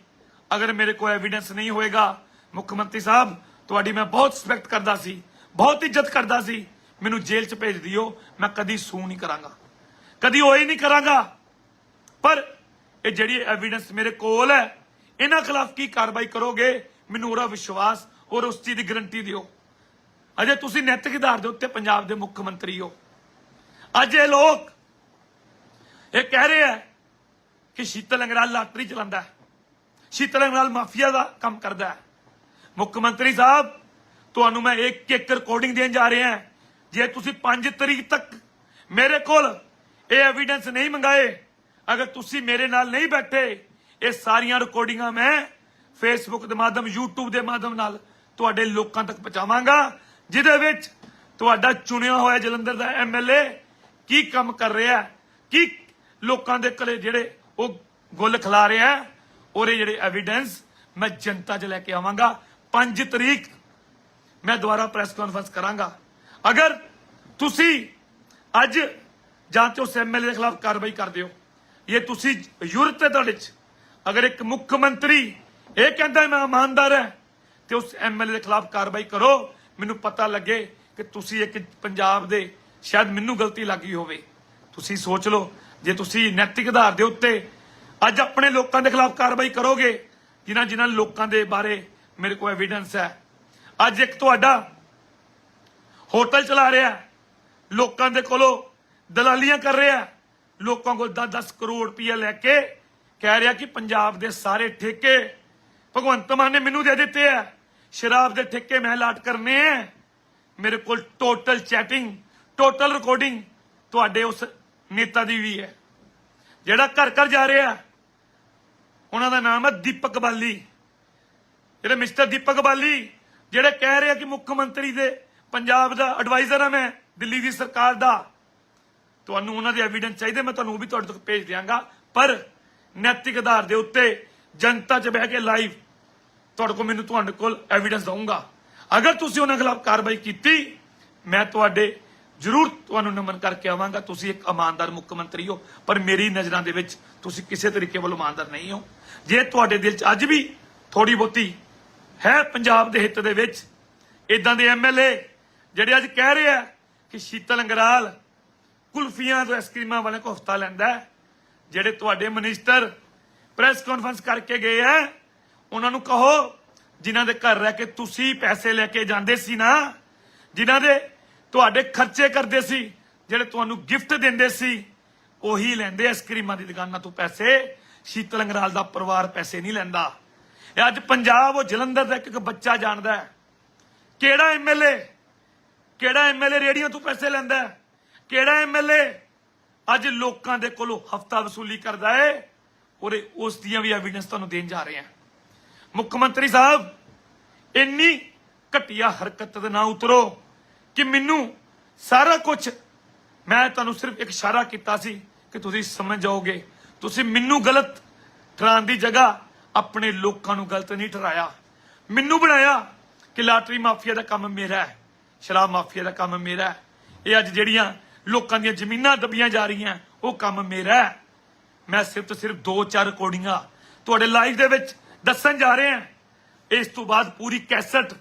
ਅਗਰ ਮੇਰੇ ਕੋਲ ਐਵੀਡੈਂਸ ਨਹੀਂ ਹੋਏਗਾ, ਮੁੱਖ ਮੰਤਰੀ ਸਾਹਿਬ, ਤੁਹਾਡੀ ਮੈਂ ਬਹੁਤ ਰਿਸਪੈਕਟ ਕਰਦਾ ਸੀ, ਬਹੁਤ ਇੱਜ਼ਤ ਕਰਦਾ ਸੀ। ਮੈਨੂੰ ਜੇਲ੍ਹ 'ਚ ਭੇਜ ਦਿਓ, ਮੈਂ ਕਦੀ ਸੂ ਨਹੀਂ ਕਰਾਂਗਾ। ਕਦੀ ਹੋਏ ਨਹੀਂ ਕਰਾਂਗਾ। ਪਰ ਇਹ ਜਿਹੜੀ ਐਵੀਡੈਂਸ ਮੇਰੇ ਕੋਲ ਹੈ, ਇਹਨਾਂ ਖਿਲਾਫ ਕੀ ਕਾਰਵਾਈ ਕਰੋਗੇ, ਮੈਨੂੰ ਉਹਦਾ ਵਿਸ਼ਵਾਸ ਔਰ ਉਸ ਚੀਜ਼ ਦੀ ਗਰੰਟੀ ਦਿਓ। ਅਜੇ ਤੁਸੀਂ ਨੈਤਿਕ ਆਧਾਰ ਦੇ ਉੱਤੇ ਪੰਜਾਬ ਦੇ ਮੁੱਖ ਮੰਤਰੀ ਹੋ। ਅੱਜ ਇਹ ਲੋਕ ਇਹ ਕਹਿ ਰਹੇ ਆ ਕਿ ਸ਼ੀਤਲ ਅੰਗਰਾਲ ਲਾਟਰੀ ਚਲਾਉਂਦਾ ਹੈ। ਸ਼ੀਤਲ ਅੰਗਰਾਲ ਮਾਫੀਆ ਦਾ ਕੰਮ ਕਰਦਾ ਹੈ। ਮੁੱਖ ਮੰਤਰੀ ਸਾਹਿਬ, ਤੁਹਾਨੂੰ ਮੈਂ ਇੱਕ ਇੱਕ ਰਿਕਾਰਡਿੰਗ ਦੇਣ ਜਾ ਰਿਹਾ ਹਾਂ। ਜੇ ਤੁਸੀਂ 5 ਤਰੀਕ ਤੱਕ ਮੇਰੇ ਕੋਲ ਇਹ ਐਵੀਡੈਂਸ ਨਹੀਂ ਮੰਗਾਏ। ਅਗਰ ਤੁਸੀਂ ਮੇਰੇ ਨਾਲ ਨਹੀਂ ਬੈਠੇ, ਇਹ ਸਾਰੀਆਂ ਰਿਕਾਰਡਿੰਗਾਂ ਮੈਂ ਫੇਸਬੁੱਕ ਦੇ ਮਾਧਮ YouTube ਦੇ ਮਾਧਿਅਮ ਨਾਲ ਤੁਹਾਡੇ ਲੋਕਾਂ ਤੱਕ ਪਹੁੰਚਾਵਾਂਗਾ, ਜਿਹਦੇ ਵਿੱਚ ਤੁਹਾਡਾ ਚੁਣਿਆ ਹੋਇਆ ਜਲੰਧਰ ਦਾ ਐਮਐਲਏ ਕੀ ਕੰਮ ਕਰ ਰਿਹਾ ਕੀ ਲੋਕਾਂ ਦੇ ਕੋਲੇ ਜਿਹੜੇ ਉਹ ਗੁੱਲ ਖਿਲਾ ਰਿਹਾ ਔਰ ਇਹ ਜਿਹੜੇ ਐਵੀਡੈਂਸ ਮੈਂ ਜਨਤਾ 'ਚ ਲੈ ਕੇ ਆਵਾਂਗਾ। 5 ਤਰੀਕ ਮੈਂ ਦੁਬਾਰਾ ਪ੍ਰੈਸ ਕਾਨਫਰੰਸ ਕਰਾਂਗਾ। ਅਗਰ ਤੁਸੀਂ ਅੱਜ ਜਾਂ ਤੇ ਉਸ ਐਮਐਲਏ ਦੇ ਖਿਲਾਫ ਕਾਰਵਾਈ ਕਰ ਦਿਓ ਇਹ ਤੁਸੀਂ ਯੂਰਪ ਤੇ ਤੁਹਾਡੇ ਚ ਅਗਰ ਇੱਕ ਮੁੱਖ ਮੰਤਰੀ ਇਹ ਕਹਿੰਦਾ ਮੈਂ ਇਮਾਨਦਾਰ ਹੈ ਤੇ ਉਸ ਐਮਐਲਏ ਦੇ ਖਿਲਾਫ ਕਾਰਵਾਈ ਕਰੋ, ਮੈਨੂੰ ਪਤਾ ਲੱਗੇ ਕਿ ਤੁਸੀਂ ਇੱਕ ਪੰਜਾਬ ਦੇ ਸ਼ਾਇਦ ਮੈਨੂੰ ਗਲਤੀ ਲੱਗੀ ਹੋਵੇ। ਤੁਸੀਂ ਸੋਚ ਲਓ, ਜੇ ਤੁਸੀਂ ਨੈਤਿਕ ਆਧਾਰ ਦੇ ਉੱਤੇ ਅੱਜ ਆਪਣੇ ਲੋਕਾਂ ਦੇ ਖਿਲਾਫ ਕਾਰਵਾਈ ਕਰੋਗੇ, ਜਿਨ੍ਹਾਂ ਜਿਨ੍ਹਾਂ ਲੋਕਾਂ ਦੇ ਬਾਰੇ ਮੇਰੇ ਕੋਲ ਐਵੀਡੈਂਸ ਹੈ। ਅੱਜ ਇੱਕ ਤੁਹਾਡਾ ਹੋਟਲ ਚਲਾ ਰਿਹਾ ਲੋਕਾਂ ਦੇ ਕੋਲੋਂ ਦਲਾਲੀਆਂ ਕਰ ਰਿਹਾ। ਲੋਕਾਂ ਕੋਲ 10-10 ਕਰੋੜ ਰੁਪਏ ਲੈ ਕੇ ਕਹਿ ਰਿਹਾ ਕਿ ਪੰਜਾਬ ਦੇ ਸਾਰੇ ਠੇਕੇ ਭਗਵੰਤ ਮਾਨ ਨੇ ਮੈਨੂੰ ਦੇ ਦਿੱਤੇ ਆ। ਸ਼ਰਾਬ ਦੇ ਠੇਕੇ ਮੈਂ ਲਾਟ ਕਰਨੇ ਆ। ਮੇਰੇ ਕੋਲ ਟੋਟਲ ਚੈਟਿੰਗ ਟੋਟਲ ਰਿਕਾਰਡਿੰਗ ਤੁਹਾਡੇ ਉਸ ਨੇਤਾ ਦੀ ਵੀ ਹੈ। ਜਿਹੜਾ ਘਰ ਘਰ ਜਾ ਰਿਹਾ, ਉਹਨਾਂ ਦਾ ਨਾਮ ਹੈ ਦੀਪਕ ਬਾਲੀ। ਜਿਹੜੇ ਮਿਸਟਰ ਦੀਪਕ ਬਾਲੀ, ਜਿਹੜੇ ਕਹਿ ਰਹੇ ਆ ਕਿ ਮੁੱਖ ਮੰਤਰੀ ਦੇ ਪੰਜਾਬ ਦਾ ਐਡਵਾਈਜ਼ਰ ਹਾਂ ਮੈਂ, ਦਿੱਲੀ ਦੀ ਸਰਕਾਰ ਦਾ। ਤੁਹਾਨੂੰ ਉਹਨਾਂ ਦੇ ਐਵੀਡੈਂਸ ਚਾਹੀਦੇ, ਮੈਂ ਤੁਹਾਨੂੰ ਉਹ ਵੀ ਤੁਹਾਡੇ ਤੱਕ ਭੇਜ ਦਿਆਂਗਾ। ਪਰ ਨੈਤਿਕ ਆਧਾਰ ਦੇ ਉੱਤੇ ਜਨਤਾ 'ਚ ਬਹਿ ਕੇ ਲਾਈਵ ਤੁਹਾਡੇ ਕੋਲ ਮੈਨੂੰ ਤੁਹਾਡੇ ਕੋਲ ਐਵੀਡੈਂਸ ਦਊਂਗਾ। ਅਗਰ ਤੁਸੀਂ ਉਹਨਾਂ ਖਿਲਾਫ ਕਾਰਵਾਈ ਕੀਤੀ, ਮੈਂ ਤੁਹਾਡੇ ਜ਼ਰੂਰ ਤੁਹਾਨੂੰ ਨਮਨ ਕਰਕੇ ਆਵਾਂਗਾ। ਤੁਸੀਂ ਇੱਕ ਇਮਾਨਦਾਰ ਮੁੱਖ ਮੰਤਰੀ ਹੋ, ਪਰ ਮੇਰੀ ਨਜ਼ਰਾਂ ਦੇ ਵਿੱਚ ਤੁਸੀਂ ਕਿਸੇ ਤਰੀਕੇ ਵੱਲੋਂ ਇਮਾਨਦਾਰ ਨਹੀਂ ਹੋ। ਜੇ ਤੁਹਾਡੇ ਦਿਲ 'ਚ ਅੱਜ ਵੀ ਥੋੜੀ ਬਹੁਤੀ ਹੈ ਪੰਜਾਬ ਦੇ ਹਿੱਤ ਦੇ ਵਿੱਚ ਇਦਾਂ ਦੇ ਐਮਐਲਏ ਜਿਹੜੇ ਅੱਜ ਕਹਿ ਰਹੇ ਆ ਕਿ ਸ਼ੀਤਲ ਅੰਗਰਾਲ ਕੁਲਫੀਆਂ ਤੋਂ ਆਈਸਕ੍ਰੀਮਾਂ ਵਾਲੇ ਕੋ ਹਫਤਾ ਲੈਂਦਾ ਜਿਹੜੇ ਤੁਹਾਡੇ ਮਿਨਿਸਟਰ ਪ੍ਰੈਸ ਕਾਨਫਰੰਸ ਕਰਕੇ ਗਏ ਆ ਉਹਨਾਂ ਨੂੰ ਕਹੋ, ਜਿਨ੍ਹਾਂ ਦੇ ਘਰ ਰਹਿ ਕੇ ਤੁਸੀਂ ਪੈਸੇ ਲੈ ਕੇ ਜਾਂਦੇ ਸੀ ਨਾ, ਜਿਨ੍ਹਾਂ ਦੇ ਤੁਹਾਡੇ ਖਰਚੇ ਕਰਦੇ ਸੀ, ਜਿਹੜੇ ਤੁਹਾਨੂੰ ਗਿਫਟ ਦਿੰਦੇ ਸੀ, ਉਹੀ ਲੈਂਦੇ ਆਈਸਕ੍ਰੀਮਾਂ ਦੀ ਦੁਕਾਨਾਂ ਤੋਂ ਪੈਸੇ। ਸ਼ੀਤਲ ਅੰਗਰਾਲ ਦਾ ਪਰਿਵਾਰ ਪੈਸੇ ਨਹੀਂ ਲੈਂਦਾ। ਇਹ ਅੱਜ ਪੰਜਾਬ ਉਹ ਜਲੰਧਰ ਦਾ ਇੱਕ ਬੱਚਾ ਜਾਣਦਾ ਹੈ। ਕਿਹੜਾ ਐਮਐਲਏ ਕਿਹੜਾ ਐਮਐਲਏ ਰੇੜੀਆਂ ਤੋਂ ਪੈਸੇ ਲੈਂਦਾ ਕਿਹੜਾ ਐਮਐਲਏ ਅੱਜ ਲੋਕਾਂ ਦੇ ਕੋਲੋਂ ਹਫਤਾ ਵਸੂਲੀ ਕਰਦਾ ਏ। ਔਰ ਇਹ ਉਸ ਦੀਆਂ ਵੀ ਐਵੀਡੈਂਸ ਤੁਹਾਨੂੰ ਦੇਣ ਜਾ ਰਹੇ ਹਾਂ ਮੁੱਖ ਮੰਤਰੀ ਸਾਹਿਬ, ਇੰਨੀ ਘਟੀਆ ਹਰਕਤ ਦੇ ਨਾ ਉਤਰੋ ਕਿ ਮੈਨੂੰ ਸਾਰਾ ਕੁਝ ਮੈਂ ਤੁਹਾਨੂੰ ਸਿਰਫ ਇੱਕ ਇਸ਼ਾਰਾ ਕੀਤਾ ਸੀ ਕਿ ਤੁਸੀਂ ਸਮਝ ਜਾਓਗੇ। ਤੁਸੀਂ ਮੈਨੂੰ ਗਲਤ ਠਹਿਰਾਉਣ ਦੀ ਜਗ੍ਹਾ ਆਪਣੇ ਲੋਕਾਂ ਨੂੰ ਗਲਤ ਨਹੀਂ ਠਹਿਰਾਇਆ ਮੈਨੂੰ ਬਣਾਇਆ ਕਿ ਲਾਟਰੀ ਮਾਫੀਆ ਦਾ ਕੰਮ ਮੇਰਾ ਹੈ, ਸ਼ਰਾਬ ਮਾਫੀਆ ਦਾ ਕੰਮ ਮੇਰਾ ਹੈ। ਇਹ ਅੱਜ ਜਿਹੜੀਆਂ ਲੋਕਾਂ ਦੀਆਂ ਜ਼ਮੀਨਾਂ ਦਬੀਆਂ ਜਾ ਰਹੀਆਂ। ਉਹ ਕੰਮ ਮੇਰਾ ਹੈ। ਮੈਂ ਸਿਰਫ ਤੇ ਸਿਰਫ ਦੋ ਚਾਰ ਰਿਕਾਰਡਿੰਗਾਂ ਤੁਹਾਡੇ ਲਾਈਵ ਦੇ ਵਿੱਚ ਦੱਸਣ ਜਾ ਰਹੇ ਹਾਂ। ਇਸ ਤੋਂ ਬਾਅਦ ਪੂਰੀ ਕੈਸਟ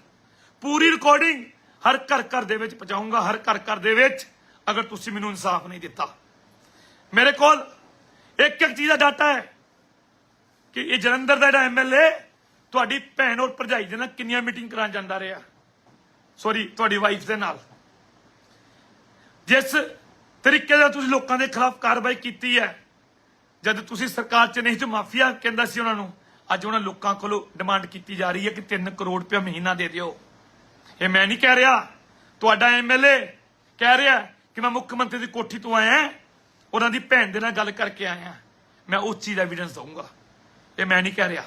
ਪੂਰੀ ਰਿਕਾਰਡਿੰਗ ਹਰ ਘਰ ਘਰ ਦੇ ਵਿੱਚ ਪਹੁੰਚਾਊਂਗਾ ਹਰ ਘਰ ਘਰ ਦੇ ਵਿੱਚ, ਅਗਰ ਤੁਸੀਂ ਮੈਨੂੰ ਇਨਸਾਫ ਨਹੀਂ ਦਿੱਤਾ। ਮੇਰੇ ਕੋਲ ਇੱਕ ਇੱਕ ਚੀਜ਼ ਦਾ ਡਾਟਾ ਹੈ ਕਿ ਇਹ ਜਲੰਧਰ ਦਾ ਜਿਹੜਾ ਐਮਐਲਏ ਤੁਹਾਡੀ ਭੈਣ ਔਰ ਭਰਜਾਈ ਦੇ ਨਾਲ ਕਿੰਨੀਆਂ ਮੀਟਿੰਗ ਕਰਾਂ ਜਾਂਦਾ ਰਿਹਾ। ਸੌਰੀ ਤੁਹਾਡੀ ਵਾਈਫ ਦੇ ਨਾਲ। ਜਿਸ ਤਰੀਕੇ ਨਾਲ ਤੁਸੀਂ ਲੋਕਾਂ ਦੇ ਖਿਲਾਫ ਕਾਰਵਾਈ ਕੀਤੀ ਹੈ, ਜਦ ਤੁਸੀਂ ਸਰਕਾਰ ਚ ਨਹੀਂ ਜੋ ਮਾਫੀਆ ਕਹਿੰਦਾ ਸੀ ਉਹਨਾਂ ਨੂੰ, ਅੱਜ ਉਹਨਾਂ ਲੋਕਾਂ ਕੋਲੋਂ ਡਿਮਾਂਡ ਕੀਤੀ ਜਾ ਰਹੀ ਹੈ ਕਿ 3 ਕਰੋੜ ਰੁਪਏ ਮਹੀਨਾ ਦੇ ਦਿਓ। ਇਹ ਮੈਂ ਨਹੀਂ ਕਹਿ ਰਿਹਾ, ਤੁਹਾਡਾ ਐਮਐਲਏ ਕਹਿ ਰਿਹਾ ਕਿ ਮੈਂ ਮੁੱਖ ਮੰਤਰੀ ਦੀ ਕੋਠੀ ਤੋਂ ਆਇਆ, ਉਹਨਾਂ ਦੀ ਭੈਣ ਦੇ ਨਾਲ ਗੱਲ ਕਰਕੇ ਆਇਆ। ਮੈਂ ਉਸ ਚੀਜ਼ ਦਾ ਐਵੀਡੈਂਸ ਦਊਂਗਾ। ਇਹ ਮੈਂ ਨਹੀਂ ਕਹਿ ਰਿਹਾ।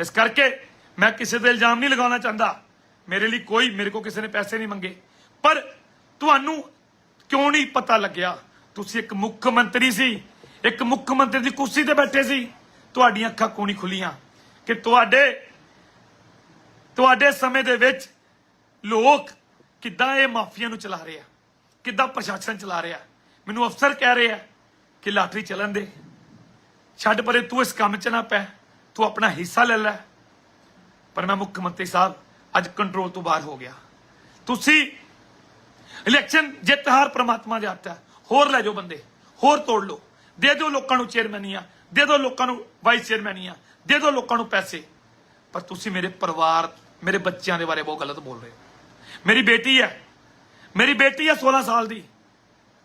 ਇਸ ਕਰਕੇ ਮੈਂ ਕਿਸੇ ਤੇ ਇਲਜ਼ਾਮ ਨਹੀਂ ਲਗਾਉਣਾ ਚਾਹੁੰਦਾ। ਮੇਰੇ ਲਈ ਕੋਈ, ਮੇਰੇ ਕੋ ਕਿਸੇ ਨੇ ਪੈਸੇ ਨਹੀਂ ਮੰਗੇ। ਪਰ ਤੁਹਾਨੂੰ ਕਿਉਂ ਨਹੀਂ ਪਤਾ ਲੱਗਿਆ? ਤੁਸੀਂ ਇੱਕ ਮੁੱਖ ਮੰਤਰੀ ਸੀ। ਇੱਕ ਮੁੱਖ ਮੰਤਰੀ ਦੀ ਕੁਰਸੀ ਤੇ ਬੈਠੇ ਸੀ। ਤੁਹਾਡੀਆਂ ਅੱਖਾਂ ਕਿਉਂ ਨਹੀਂ ਖੁੱਲੀਆਂ? ਕਿ ਤੁਹਾਡੇ ਤੁਹਾਡੇ ਸਮੇਂ ਦੇ ਵਿੱਚ ਲੋਕ ਕਿੱਦਾਂ ਇਹ ਮਾਫੀਆ ਨੂੰ ਚਲਾ ਰਹੇ ਆ? ਕਿੱਦਾਂ ਪ੍ਰਸ਼ਾਸਨ ਚਲਾ ਰਿਹਾ? ਮੈਨੂੰ ਅਫਸਰ ਕਹਿ ਰਹੇ ਆ ਕਿ ਲਾਟਰੀ ਚੱਲਣ ਦੇ। ਛੱਡ ਪਰੇ ਤੂੰ ਇਸ ਕੰਮ 'ਚ ਨਾ ਪੈ। ਤੂੰ ਆਪਣਾ ਹਿੱਸਾ ਲੈ ਲੈ। ਪਰ ਮੈਂ ਮੁੱਖ ਮੰਤਰੀ ਸਾਹਿਬ, ਅੱਜ ਕੰਟਰੋਲ ਤੋਂ ਬਾਹਰ ਹੋ ਗਿਆ। ਤੁਸੀਂ ਇਲੈਕਸ਼ਨ ਜਿੱਤ ਹਾਰ ਪ੍ਰਮਾਤਮਾ ਦੇ ਹੱਥ ਹੈ। ਹੋਰ ਲੈ ਜਾਓ ਬੰਦੇ, ਹੋਰ ਤੋੜ ਲਓ। ਦੇ ਦਿਓ ਲੋਕਾਂ ਨੂੰ ਚੇਅਰਮੈਨੀਆਂ ਦੇ ਦਿਓ ਲੋਕਾਂ ਨੂੰ ਵਾਈਸ ਚੇਅਰਮੈਨੀਆਂ ਦੇ ਦਿਓ ਲੋਕਾਂ ਨੂੰ ਪੈਸੇ। ਪਰ ਤੁਸੀਂ ਮੇਰੇ ਪਰਿਵਾਰ, ਮੇਰੇ ਬੱਚਿਆਂ ਦੇ ਬਾਰੇ ਬਹੁਤ ਗਲਤ ਬੋਲ ਰਹੇ ਹੋ। ਮੇਰੀ ਬੇਟੀ ਹੈ, ਮੇਰੀ ਬੇਟੀ ਹੈ 16 ਸਾਲ ਦੀ।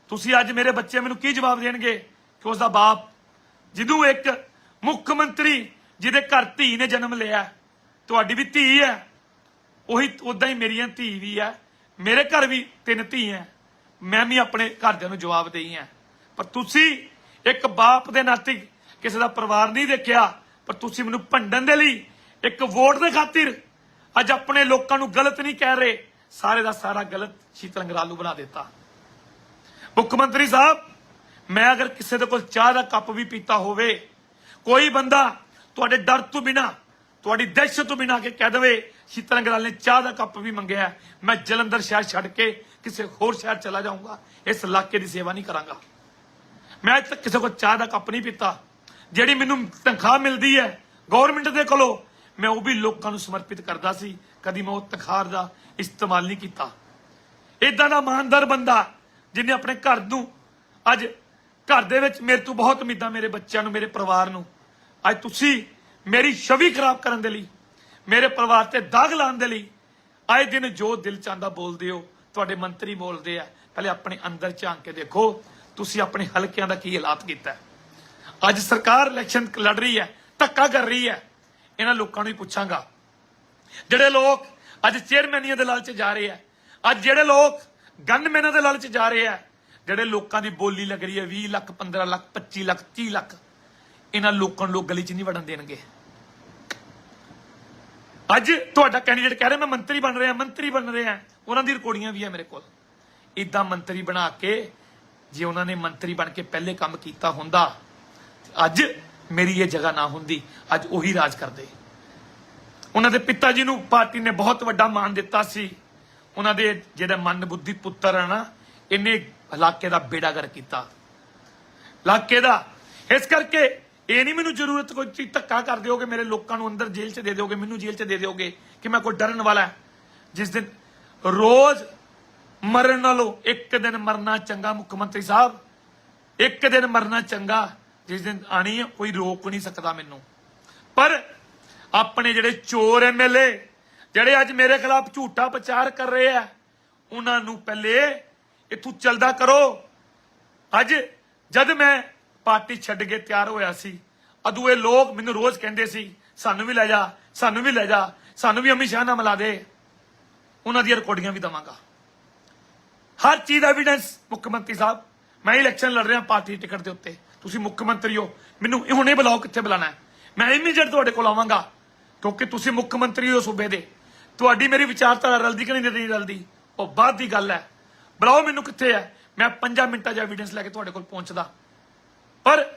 ਤੁਸੀਂ ਅੱਜ ਮੇਰੇ ਬੱਚੇ ਮੈਨੂੰ ਕੀ ਜਵਾਬ ਦੇਣਗੇ ਕਿ ਉਸ ਦਾ ਬਾਪ, ਜਿਹਨੂੰ ਇੱਕ ਮੁੱਖ ਮੰਤਰੀ ਜਿਹਦੇ ਘਰ ਧੀ ਨੇ ਜਨਮ ਲਿਆ, ਤੁਹਾਡੀ ਵੀ ਧੀ ਹੈ, ਉਹੀ ਉਦਾਂ ਹੀ ਮੇਰੀਆਂ ਧੀ ਵੀ ਹੈ ਮੇਰੇ ਘਰ ਵੀ ਤਿੰਨ ਧੀ ਹੈ ਮੈਂ ਵੀ ਆਪਣੇ ਘਰਦਿਆਂ ਨੂੰ ਜਵਾਬ ਦੇਈ ਹਾਂ ਪਰ ਤੁਸੀਂ ਇੱਕ ਬਾਪ ਦੇ ਨਾਤੇ ਕਿਸੇ ਦਾ ਪਰਿਵਾਰ ਨਹੀਂ ਦੇਖਿਆ, ਪਰ ਤੁਸੀਂ ਮੈਨੂੰ ਭੰਡਣ ਦੇ ਲਈ ਇੱਕ ਵੋਟ ਦੇ ਖਾਤਰ ਅੱਜ ਆਪਣੇ ਲੋਕਾਂ ਨੂੰ ਗਲਤ ਨਹੀਂ ਕਹਿ ਰਹੇ, ਸਾਰੇ ਦਾ ਸਾਰਾ ਗਲਤ ਸ਼ੀਤਲੰਗਰਾਲੂ ਬਣਾ ਦਿੱਤਾ। ਮੁੱਖ ਮੰਤਰੀ ਸਾਹਿਬ, ਮੈਂ ਅਗਰ ਕਿਸੇ ਦੇ ਕੋਲ ਚਾਹ ਦਾ ਕੱਪ ਵੀ ਪੀਤਾ ਹੋਵੇ, ਕੋਈ ਬੰਦਾ ਤੁਹਾਡੇ ਡਰ ਤੋਂ ਬਿਨਾ ਤੁਹਾਡੀ ਦਹਿਸ਼ਤ ਤੋਂ ਬਿਨਾਂ ਕੇ ਕਹਿ ਦੇਵੇ, ਸ਼ੀਤਲ ਅੰਗਰਾਲ ਨੇ ਚਾਹ ਦਾ ਕੱਪ ਵੀ ਮੰਗਿਆ ਮੈਂ ਜਲੰਧਰ ਸ਼ਹਿਰ ਛੱਡ ਕੇ ਕਿਸੇ ਹੋਰ ਸ਼ਹਿਰ ਚਲਾ ਜਾਊਂਗਾ। ਇਸ ਇਲਾਕੇ ਦੀ ਸੇਵਾ ਨਹੀਂ ਕਰਾਂਗਾ। ਮੈਂ ਅੱਜ ਤੱਕ ਕਿਸੇ ਕੋਲ ਚਾਹ ਦਾ ਕੱਪ ਨਹੀਂ ਪੀਤਾ। ਜਿਹੜੀ ਮੈਨੂੰ ਤਨਖਾਹ ਮਿਲਦੀ ਹੈ ਗਵਰਨਮੈਂਟ ਦੇ ਕੋਲੋਂ, ਮੈਂ ਉਹ ਵੀ ਲੋਕਾਂ ਨੂੰ ਸਮਰਪਿਤ ਕਰਦਾ ਸੀ। ਕਦੀ ਮੈਂ ਉਹ ਤਨਖਾਹ ਦਾ ਇਸਤੇਮਾਲ ਨਹੀਂ ਕੀਤਾ। ਇਦਾਂ ਦਾ ਇਮਾਨਦਾਰ ਬੰਦਾ ਜਿਹਨੇ ਆਪਣੇ ਘਰ ਨੂੰ ਅੱਜ ਘਰ ਦੇ ਵਿੱਚ ਮੇਰੇ ਤੋਂ ਬਹੁਤ ਉਮੀਦਾਂ ਮੇਰੇ ਬੱਚਿਆਂ ਨੂੰ, ਮੇਰੇ ਪਰਿਵਾਰ ਨੂੰ, ਅੱਜ ਤੁਸੀਂ ਮੇਰੀ ਛਵੀ ਖਰਾਬ ਕਰਨ ਦੇ ਲਈ, ਮੇਰੇ ਪਰਿਵਾਰ ਤੇ ਦਾਗ ਲਾਉਣ ਦੇ ਲਈ, ਆਏ ਦਿਨ ਜੋ ਦਿਲ ਚਾਹੁੰਦਾ ਬੋਲਦੇ ਹੋ, ਤੁਹਾਡੇ ਮੰਤਰੀ ਬੋਲਦੇ ਆ। ਪਹਿਲੇ ਆਪਣੇ ਅੰਦਰ ਝਾਂਕ ਕੇ ਦੇਖੋ, ਤੁਸੀਂ ਆਪਣੇ ਹਲਕਿਆਂ ਦਾ ਕੀ ਹਾਲਾਤ ਕੀਤਾ ਅੱਜ ਸਰਕਾਰ ਇਲੈਕਸ਼ਨ ਲੜ ਰਹੀ ਹੈ, ਧੱਕਾ ਕਰ ਰਹੀ ਹੈ। ਇਹਨਾਂ ਲੋਕਾਂ ਨੂੰ ਹੀ ਪੁੱਛਾਂਗਾ। ਜਿਹੜੇ ਲੋਕ ਅੱਜ ਚੇਅਰਮੈਨੀਆਂ ਦੇ ਲਾਲਚ ਜਾ ਰਹੇ ਆ, ਅੱਜ ਜਿਹੜੇ ਲੋਕ ਗਨਮੈਨਾਂ ਦੇ ਲਾਲਚ ਜਾ ਰਹੇ ਆ, ਜਿਹੜੇ ਲੋਕਾਂ ਦੀ ਬੋਲੀ ਲੱਗ ਰਹੀ ਹੈ 20 ਲੱਖ 15 ਲੱਖ 25 ਲੱਖ 30 ਲੱਖ ਇਹਨਾਂ ਲੋਕਾਂ ਨੂੰ ਲੋਕ ਗਲੀ 'ਚ ਨਹੀਂ ਵੜਨ ਦੇਣਗੇ। ਅੱਜ ਤੁਹਾਡਾ ਕੈਂਡੀਡੇਟ ਕਹਿ ਰਿਹਾ, ਮੈਂ ਮੰਤਰੀ ਬਣ ਰਿਹਾ, ਮੰਤਰੀ ਬਣ ਰਿਹਾ। ਉਹਨਾਂ ਦੀ ਰਿਕਾਰਡਿੰਗਾਂ ਵੀ ਹੈ ਮੇਰੇ ਕੋਲ। ਇਦਾਂ ਮੰਤਰੀ ਬਣਾ ਕੇ, ਜੇ ਉਹਨਾਂ ਨੇ ਮੰਤਰੀ ਬਣ ਕੇ ਪਹਿਲੇ ਕੰਮ ਕੀਤਾ ਹੁੰਦਾ, ਅੱਜ ਮੇਰੀ ਇਹ ਜਗ੍ਹਾ ਨਾ ਹੁੰਦੀ, ਅੱਜ ਉਹੀ ਰਾਜ ਕਰਦੇ। ਉਹਨਾਂ ਦੇ ਪਿਤਾ ਜੀ ਨੂੰ ਪਾਰਟੀ ਨੇ ਬਹੁਤ ਵੱਡਾ ਮਾਨ ਦਿੱਤਾ ਸੀ। ਉਹਨਾਂ ਦੇ ਜਿਹੜਾ ਮਨ ਬੁੱਧੀ ਪੁੱਤਰ ਆ ਨਾ, ਇਹਨੇ ਇਲਾਕੇ ਦਾ ਬੇੜਾਗਰ ਕੀਤਾ। ਇਲਾਕੇ ਦਾ, ਇਸ ਕਰਕੇ ਇਹ ਨਹੀਂ ਮੈਨੂੰ ਜ਼ਰੂਰਤ ਕੋਈ ਚੀਜ਼ ਧੱਕਾ ਕਰ ਦਿਓਗੇ, ਮੇਰੇ ਲੋਕਾਂ ਨੂੰ ਅੰਦਰ ਜੇਲ੍ਹ 'ਚ ਦੇ ਦਿਓਗੇ, ਮੈਨੂੰ ਜੇਲ੍ਹ 'ਚ ਦੇ ਦਿਓਗੇ ਕਿ ਮੈਂ ਕੋਈ ਡਰਨ ਵਾਲਾ ਜਿਸ ਦਿਨ ਰੋਜ਼ ਮਰਨ ਨਾਲੋਂ ਇੱਕ ਦਿਨ ਮਰਨਾ ਚੰਗਾ ਮੁੱਖ ਮੰਤਰੀ ਸਾਹਿਬ, ਇੱਕ ਦਿਨ ਮਰਨਾ ਚੰਗਾ ਜਿਸ ਦਿਨ ਆਣੀ ਹੈ ਕੋਈ ਰੋਕ ਨਹੀਂ ਸਕਦਾ ਮੈਨੂੰ। ਪਰ ਆਪਣੇ ਜਿਹੜੇ ਚੋਰ ਐਮਐਲਏ ਜਿਹੜੇ ਅੱਜ ਮੇਰੇ ਖਿਲਾਫ ਝੂਠਾ ਪ੍ਰਚਾਰ ਕਰ ਰਹੇ ਆ, ਉਹਨਾਂ ਨੂੰ ਪਹਿਲੇ ਇਥੋਂ ਚਲਦਾ ਕਰੋ। ਅੱਜ ਜਦ ਮੈਂ ਪਾਰਟੀ ਛੱਡ ਕੇ ਤਿਆਰ ਹੋਇਆ ਸੀ। ਅਦੂ ਇਹ ਲੋਕ ਮੈਨੂੰ ਰੋਜ਼ ਕਹਿੰਦੇ ਸੀ, ਸਾਨੂੰ ਵੀ ਲੈ ਜਾ, ਸਾਨੂੰ ਵੀ ਲੈ ਜਾ, ਸਾਨੂੰ ਵੀ ਅਮਿਤ ਸ਼ਾਹ ਨਾਲ ਮਿਲਾ ਦੇ। ਉਹਨਾਂ ਦੀਆਂ ਰਿਕਾਰਡਿੰਗਾਂ ਵੀ ਦਵਾਂਗਾ। ਹਰ ਚੀਜ਼ ਦਾ ਐਵੀਡੈਂਸ ਮੁੱਖ ਮੰਤਰੀ ਸਾਹਿਬ, ਮੈਂ ਇਲੈਕਸ਼ਨ ਲੜ ਰਿਹਾ ਪਾਰਟੀ ਟਿਕਟ ਦੇ ਉੱਤੇ। ਤੁਸੀਂ ਮੁੱਖ ਮੰਤਰੀ ਹੋ। ਮੈਨੂੰ ਇਹ ਹੁਣੇ ਬੁਲਾਓ ਕਿੱਥੇ ਬੁਲਾਣਾ ਹੈ। ਮੈਂ ਇਮੀਡੀਏਟ ਤੁਹਾਡੇ ਕੋਲ ਆਵਾਂਗਾ, ਕਿਉਂਕਿ ਤੁਸੀਂ ਮੁੱਖ ਮੰਤਰੀ ਹੋ ਸੂਬੇ ਦੇ। ਤੁਹਾਡੀ ਮੇਰੀ ਵਿਚਾਰਧਾਰਾ ਰਲਦੀ ਕਿ ਨਹੀਂ ਰਲਦੀ ਉਹ ਬਾਅਦ ਦੀ ਗੱਲ ਹੈ। ਬੁਲਾਓ ਮੈਨੂੰ ਕਿੱਥੇ ਹੈ। ਮੈਂ 5 ਮਿੰਟਾਂ 'ਚ ਐਵੀਡੈਂਸ ਲੈ ਕੇ ਤੁਹਾਡੇ ਕੋਲ ਪਹੁੰਚਦਾ। ਪਰ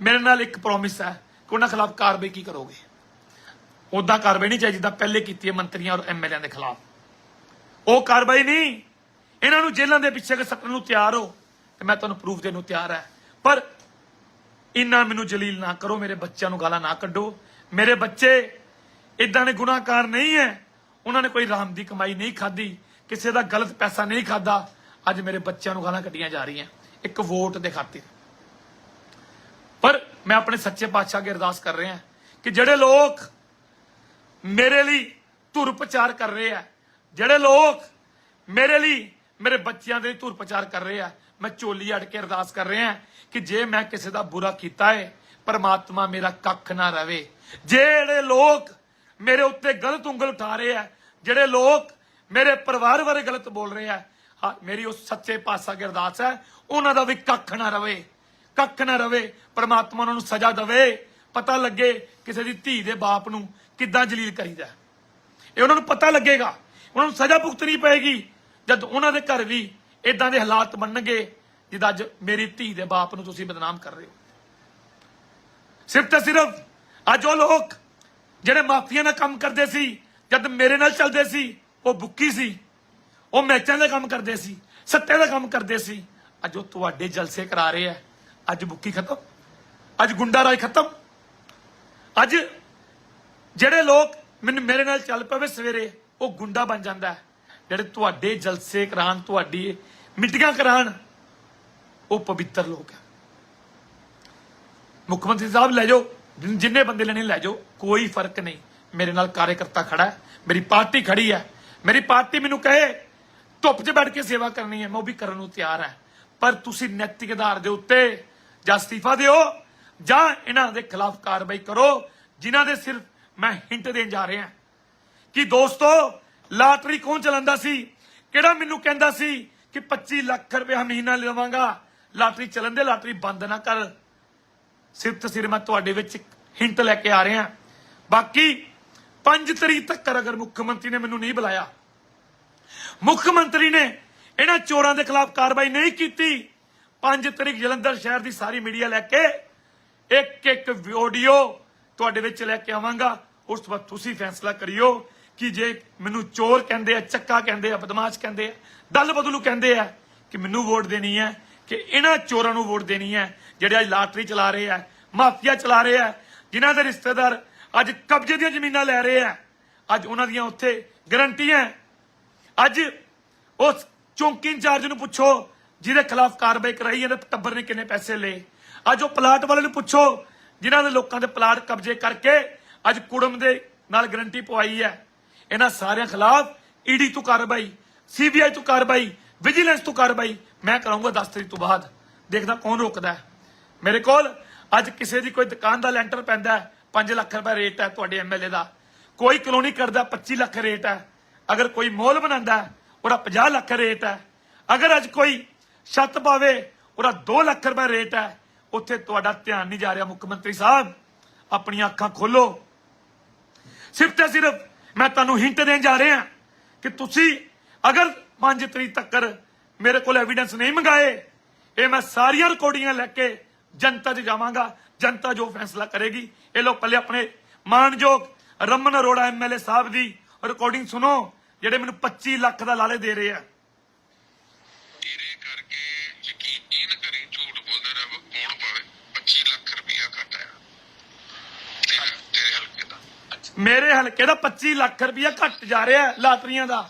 ਮੇਰੇ ਨਾਲ ਇੱਕ ਪ੍ਰੋਮਿਸ ਹੈ ਕਿ ਉਹਨਾਂ ਖਿਲਾਫ ਕਾਰਵਾਈ ਕੀ ਕਰੋਗੇ? ਉਦਾਂ ਕਾਰਵਾਈ ਨਹੀਂ ਚਾਹੀਦੀ ਜਿੱਦਾਂ ਪਹਿਲੇ ਕੀਤੀ ਹੈ ਮੰਤਰੀਆਂ ਔਰ ਐਮਐਲਏਆਂ ਦੇ ਖਿਲਾਫ। ਉਹ ਕਾਰਵਾਈ ਨਹੀਂ। ਇਹਨਾਂ ਨੂੰ ਜੇਲ੍ਹਾਂ ਦੇ ਪਿੱਛੇ ਕਿ ਸੱਟਣ ਨੂੰ ਤਿਆਰ ਹੋ, ਤੇ ਮੈਂ ਤੁਹਾਨੂੰ ਪ੍ਰੂਫ ਦੇਣ ਨੂੰ ਤਿਆਰ ਹੈ। ਪਰ ਇੰਨਾ ਮੈਨੂੰ ਜਲੀਲ ਨਾ ਕਰੋ, ਮੇਰੇ ਬੱਚਿਆਂ ਨੂੰ ਗਾਲਾਂ ਨਾ ਕੱਢੋ। ਮੇਰੇ ਬੱਚੇ ਇਦਾਂ ਦੇ ਗੁਨਾਹਕਾਰ ਨਹੀਂ ਹੈ। ਉਹਨਾਂ ਨੇ ਕੋਈ ਰਾਮ ਦੀ ਕਮਾਈ ਨਹੀਂ ਖਾਧੀ, ਕਿਸੇ ਦਾ ਗਲਤ ਪੈਸਾ ਨਹੀਂ ਖਾਦਾ ਅੱਜ ਮੇਰੇ ਬੱਚਿਆਂ ਨੂੰ ਗਾਲਾਂ ਕੱਢੀਆਂ ਜਾ ਰਹੀਆਂ। ਇੱਕ ਵੋਟ ਦੇ ਖਾਤਰ। ਪਰ ਮੈਂ ਆਪਣੇ ਸੱਚੇ ਪਾਤਸ਼ਾਹ ਅੱਗੇ ਅਰਦਾਸ ਕਰ ਰਿਹਾ ਕਿ ਜਿਹੜੇ ਲੋਕ ਮੇਰੇ ਲਈ ਧੁਰ ਪ੍ਰਚਾਰ ਕਰ ਰਹੇ ਆ, ਜਿਹੜੇ ਲੋਕ ਮੇਰੇ ਲਈ ਮੇਰੇ ਬੱਚਿਆਂ ਦੇ ਲਈ ਧੁਰ ਪ੍ਰਚਾਰ ਕਰ ਰਹੇ ਆ, ਮੈਂ ਝੋਲੀ ਅੜ ਕੇ ਅਰਦਾਸ ਕਰ ਰਿਹਾ ਕਿ ਜੇ ਮੈਂ ਕਿਸੇ ਦਾ ਬੁਰਾ ਕੀਤਾ ਹੈ ਪਰਮਾਤਮਾ ਮੇਰਾ ਕੱਖ ਨਾ ਰਵੇ। ਜਿਹੜੇ ਲੋਕ ਮੇਰੇ ਉੱਤੇ ਗਲਤ ਉਂਗਲ ਉਠਾ ਰਹੇ ਆ, ਜਿਹੜੇ ਲੋਕ ਮੇਰੇ ਪਰਿਵਾਰ ਬਾਰੇ ਗਲਤ ਬੋਲ ਰਹੇ ਆ ਮੇਰੀ ਉਸ ਸੱਚੇ ਪਾਤਸ਼ਾਹ ਅਰਦਾਸ ਹੈ, ਉਹਨਾਂ ਦਾ ਵੀ ਕੱਖ ਨਾ ਰਵੇ। ਕੱਖ ਨਾ ਰਵੇ, ਪਰਮਾਤਮਾ ਉਹਨਾਂ ਨੂੰ ਸਜ਼ਾ ਦੇਵੇ, ਪਤਾ ਲੱਗੇ ਕਿਸੇ ਦੀ ਧੀ ਦੇ ਬਾਪ ਨੂੰ ਕਿੱਦਾਂ ਜਲੀਲ ਕਰੀਦਾ ਇਹ ਉਹਨਾਂ ਨੂੰ ਪਤਾ ਲੱਗੇਗਾ। ਉਹਨਾਂ ਨੂੰ ਸਜ਼ਾ ਭੁਗਤਣੀ ਪਏਗੀ, ਜਦ ਉਹਨਾਂ ਦੇ ਘਰ ਵੀ ਇਦਾਂ ਦੇ ਹਾਲਾਤ ਬਣਨਗੇ, ਜਿੱਦਾਂ ਅੱਜ ਮੇਰੀ ਧੀ ਦੇ ਬਾਪ ਨੂੰ ਤੁਸੀਂ ਬਦਨਾਮ ਕਰ ਰਹੇ ਹੋ। ਸਿਰਫ ਤੇ ਸਿਰਫ ਅੱਜ ਉਹ ਲੋਕ ਜਿਹੜੇ ਮਾਫੀਆ ਨਾਲ ਕੰਮ ਕਰਦੇ ਸੀ, ਜਦ ਮੇਰੇ ਨਾਲ ਚੱਲਦੇ ਸੀ, ਉਹ ਬੁੱਕੀ ਸੀ, ਉਹ ਮੈਚਾਂ ਦਾ ਕੰਮ ਕਰਦੇ ਸੀ ਸੱਟੇ ਦਾ ਕੰਮ ਕਰਦੇ ਸੀ, ਅੱਜ ਉਹ ਤੁਹਾਡੇ ਜਲਸੇ ਕਰਾ ਰਹੇ ਆ ਅੱਜ ਬੁੱਕੀ ਖਤਮ, ਅੱਜ ਗੁੰਡਾ ਰਾਜ ਖਤਮ। ਅੱਜ ਜਿਹੜੇ ਲੋਕ ਮੈਨੂੰ ਮੇਰੇ ਨਾਲ ਚੱਲ ਪਵੇ ਸਵੇਰੇ, ਉਹ ਗੁੰਡਾ ਬਣ ਜਾਂਦਾ ਜਿਹੜੇ ਤੁਹਾਡੇ ਜਲਸੇ ਕਰਾਣ ਤੁਹਾਡੀ ਮਿੱਟੀਆਂ ਕਰਾਣ ਉਹ ਪਵਿੱਤਰ ਲੋਕ ਹੈ। ਮੁੱਖ ਮੰਤਰੀ ਸਾਹਿਬ, ਲੈ ਜਾਓ ਜਿੰਨੇ ਬੰਦੇ ਲੈਣੇ, ਲੈ ਜਾਓ, ਕੋਈ ਫ਼ਰਕ ਨਹੀਂ। ਮੇਰੇ ਨਾਲ ਕਾਰਜਕਰਤਾ ਖੜਾ ਹੈ, ਮੇਰੀ ਪਾਰਟੀ ਖੜੀ ਹੈ। ਮੇਰੀ ਪਾਰਟੀ ਮੈਨੂੰ ਕਹੇ, ਧੁੱਪ 'ਚ ਬੈਠ ਕੇ ਸੇਵਾ ਕਰਨੀ ਹੈ, ਮੈਂ ਉਹ ਵੀ ਕਰਨ ਨੂੰ ਤਿਆਰ ਹਾਂ। ਪਰ ਤੁਸੀਂ ਨੈਤਿਕ ਆਧਾਰ ਦੇ ਉੱਤੇ ਜਾਂ ਅਸਤੀਫਾ ਦਿਓ, ਜਾਂ ਇਹਨਾਂ ਦੇ ਖਿਲਾਫ ਕਾਰਵਾਈ ਕਰੋ, ਜਿਨ੍ਹਾਂ ਦੇ ਸਿਰਫ ਮੈਂ ਹਿੰਟ ਦੇਣ ਜਾ ਰਿਹਾ। ਕਿ ਦੋਸਤੋ, ਲਾਟਰੀ ਕੌਣ ਚਲਾਉਂਦਾ ਸੀ? ਕਿਹੜਾ ਮੈਨੂੰ ਕਹਿੰਦਾ ਸੀ ਕਿ 25 ਲੱਖ ਰੁਪਏ ਮਹੀਨਾ ਲਵਾਂਗਾ? ਲਾਟਰੀ ਚੱਲਣ ਦੇ ਲਾਟਰੀ ਬੰਦ ਨਾ ਕਰ। ਸਿਰਫ ਤੇ ਸਿਰ ਮੈਂ ਤੁਹਾਡੇ ਵਿੱਚ ਹਿੰਟ ਲੈ ਕੇ ਆ ਰਿਹਾ। ਬਾਕੀ 5 ਤਰੀਕ ਤੱਕ ਅਗਰ ਮੁੱਖ ਮੰਤਰੀ ਨੇ ਮੈਨੂੰ ਨਹੀਂ ਬੁਲਾਇਆ ਮੁੱਖ ਮੰਤਰੀ ਨੇ ਇਹਨਾਂ ਚੋਰਾਂ ਦੇ ਖਿਲਾਫ ਕਾਰਵਾਈ ਨਹੀਂ ਕੀਤੀ 5 ਤਰੀਕ ਜਲੰਧਰ ਸ਼ਹਿਰ ਦੀ ਸਾਰੀ ਮੀਡੀਆ ਲੈ ਕੇ ਇੱਕ ਇੱਕ ਵੀਡੀਓ ਤੁਹਾਡੇ ਵਿੱਚ ਲੈ ਕੇ ਆਵਾਂਗਾ। ਉਸ ਤੋਂ ਬਾਅਦ ਤੁਸੀਂ ਫੈਸਲਾ ਕਰਿਓ ਕਿ ਜੇ ਮੈਨੂੰ ਚੋਰ ਕਹਿੰਦੇ ਆ, ਚੱਕਾ ਕਹਿੰਦੇ ਆ, ਬਦਮਾਸ਼ ਕਹਿੰਦੇ ਆ, ਦਲ ਬਦਲੂ ਕਹਿੰਦੇ ਆ ਕਿ ਮੈਨੂੰ ਵੋਟ ਦੇਣੀ ਹੈ, ਕਿ ਇਹਨਾਂ ਚੋਰਾਂ ਨੂੰ ਵੋਟ ਦੇਣੀ ਹੈ, ਜਿਹੜੇ ਅੱਜ ਲਾਟਰੀ ਚਲਾ ਰਹੇ ਆ, ਮਾਫੀਆ ਚਲਾ ਰਹੇ ਆ, ਜਿਨ੍ਹਾਂ ਦੇ ਰਿਸ਼ਤੇਦਾਰ ਅੱਜ ਕਬਜ਼ੇ ਦੀਆਂ ਜ਼ਮੀਨਾਂ ਲੈ ਰਹੇ ਆ, ਅੱਜ ਉਹਨਾਂ ਦੀਆਂ ਉੱਥੇ ਗਰੰਟੀਆਂ ਅੱਜ ਉਸ ਚੌਂਕੀ ਇੰਚਾਰਜ ਨੂੰ ਪੁੱਛੋ ਜਿਹਦੇ ਖਿਲਾਫ ਕਾਰਵਾਈ ਕਰਾਈ ਇਹਦੇ ਟੱਬਰ ਨੇ ਕਿੰਨੇ ਪੈਸੇ ਲਏ? ਅੱਜ ਉਹ ਪਲਾਟ ਵਾਲੇ ਨੂੰ ਪੁੱਛੋ, ਜਿਨ੍ਹਾਂ ਦੇ ਲੋਕਾਂ ਦੇ ਪਲਾਟ ਕਬਜ਼ੇ ਕਰਕੇ ਅੱਜ ਕੁੜਮ ਦੇ ਨਾਲ ਗਰੰਟੀ ਪਵਾਈ ਹੈ। ਇਹਨਾਂ ਸਾਰਿਆਂ ਖਿਲਾਫ ਈਡੀ ਤੋਂ ਕਾਰਵਾਈ ਸੀਬੀਆਈ ਤੋਂ ਕਾਰਵਾਈ ਵਿਜੀਲੈਂਸ ਤੋਂ ਕਾਰਵਾਈ, ਮੈਂ ਕਰਾਂਗਾ 10 ਤਰੀਕ ਤੋਂ ਬਾਅਦ। ਦੇਖਦਾ ਕੌਣ ਰੋਕਦਾ ਮੇਰੇ ਕੋਲ ਅੱਜ ਕਿਸੇ ਦੀ ਕੋਈ ਦੁਕਾਨ ਦਾ ਲੈਂਟਰ ਪੈਂਦਾ ਹੈ 5 ਲੱਖ ਰੁਪਏ ਰੇਟ ਹੈ ਤੁਹਾਡੇ ਐਮਐਲਏ ਦਾ। ਕੋਈ ਕਲੋਨੀ ਕਰਦਾ 25 ਲੱਖ ਰੇਟ ਹੈ। ਅਗਰ ਕੋਈ ਮੋਲ ਬਣਾਉਂਦਾ ਉਹਦਾ 50 ਲੱਖ ਰੇਟ ਹੈ। ਅਗਰ ਅੱਜ ਕੋਈ ਛੱਤ ਪਾਵੇ, ਉਹਦਾ 2 ਲੱਖ ਰੁਪਏ ਰੇਟ ਹੈ। ਉੱਥੇ ਤੁਹਾਡਾ ਧਿਆਨ ਨਹੀਂ ਜਾ ਰਿਹਾ, ਮੁੱਖ ਮੰਤਰੀ ਸਾਹਿਬ। ਆਪਣੀਆਂ ਅੱਖਾਂ ਖੋਲੋ। ਸਿਰਫ ਤੇ ਸਿਰਫ ਮੈਂ ਤੁਹਾਨੂੰ ਹਿੰਟ ਦੇਣ ਜਾ ਰਿਹਾ ਕਿ ਤੁਸੀਂ ਅਗਰ 5 ਤਰੀਕ ਤੱਕ ਮੇਰੇ ਕੋਲ ਐਵੀਡੈਂਸ ਨਹੀਂ ਮੰਗਾਏ, ਇਹ ਮੈਂ ਸਾਰੀਆਂ ਰਿਕਾਰਡਿੰਗਾਂ ਲੈ ਕੇ ਜਨਤਾ 'ਚ ਜਾਵਾਂਗਾ। ਜਨਤਾ ਜੋ ਫੈਸਲਾ ਕਰੇਗੀ, ਇਹ ਲੋਕ ਪੱਲੇ ਆਪਣੇ ਮਾਨਯੋਗ ਰਮਨ ਅਰੋੜਾ ਐਮਐਲਏ ਸਾਹਿਬ ਦੀ ਰਿਕਾਰਡਿੰਗ ਸੁਣੋ, ਜਿਹੜੇ ਮੈਨੂੰ 25 ਲੱਖ ਦਾ ਲਾਲੇ ਦੇ ਰਹੇ ਆ ਤੇਰੇ ਕਰਕੇ ਯਕੀਨ ਕਰੀ ਝੂਠ ਬੋਲਦਾ ਰੱਬ ਕੌਣ ਪਾਵੇ 25 ਲੱਖ ਰੁਪਇਆ ਘੱਟ ਆਇਆ ਤੇਰੇ ਤੇਰੇ ਹਲਕੇ ਦਾ ਮੇਰੇ ਹਲਕੇ ਦਾ 25 ਲੱਖ ਰੁਪਇਆ ਘੱਟ ਜਾ ਰਿਹਾ ਲਾਟਰੀਆਂ ਦਾ।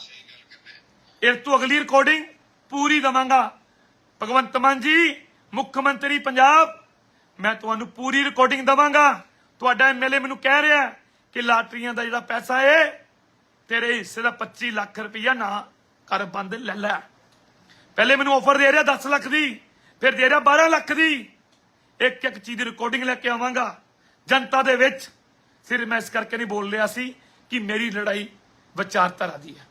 ਇਸ ਤੋਂ ਅਗਲੀ ਰਿਕਾਰਡਿੰਗ ਪੂਰੀ ਦਵਾਂਗਾ। ਭਗਵੰਤ ਮਾਨ ਜੀ, ਮੁੱਖ ਮੰਤਰੀ ਪੰਜਾਬ, ਮੈਂ ਤੁਹਾਨੂੰ ਪੂਰੀ ਰਿਕਾਰਡਿੰਗ ਦਵਾਂਗਾ। ਤੁਹਾਡਾ ਐਮਐਲਏ ਮੈਨੂੰ ਕਹਿ ਰਿਹਾ ਕਿ ਲਾਟਰੀਆਂ ਦਾ ਜਿਹੜਾ ਪੈਸਾ ਏ, ਤੇਰੇ ਹਿੱਸੇ ਦਾ 25 ਲੱਖ ਰੁਪਇਆ ਨਾ ਕਰ ਬੰਦ, ਲੈ ਲੈ। ਪਹਿਲੇ ਮੈਨੂੰ ਆਫਰ ਦੇ ਰਿਹਾ 10 ਲੱਖ ਦੀ, ਫਿਰ ਦੇ ਰਿਹਾ 12 ਲੱਖ ਦੀ। ਇੱਕ ਇੱਕ ਚੀਜ਼ ਦੀ ਰਿਕਾਰਡਿੰਗ ਲੈ ਕੇ ਆਵਾਂਗਾ। ਜਨਤਾ ਦੇ ਵਿੱਚ ਫਿਰ ਮੈਂ ਇਸ ਕਰਕੇ ਨਹੀਂ ਬੋਲ ਰਿਹਾ ਸੀ ਕਿ ਮੇਰੀ ਲੜਾਈ ਵਿਚਾਰਧਾਰਾ ਦੀ ਹੈ।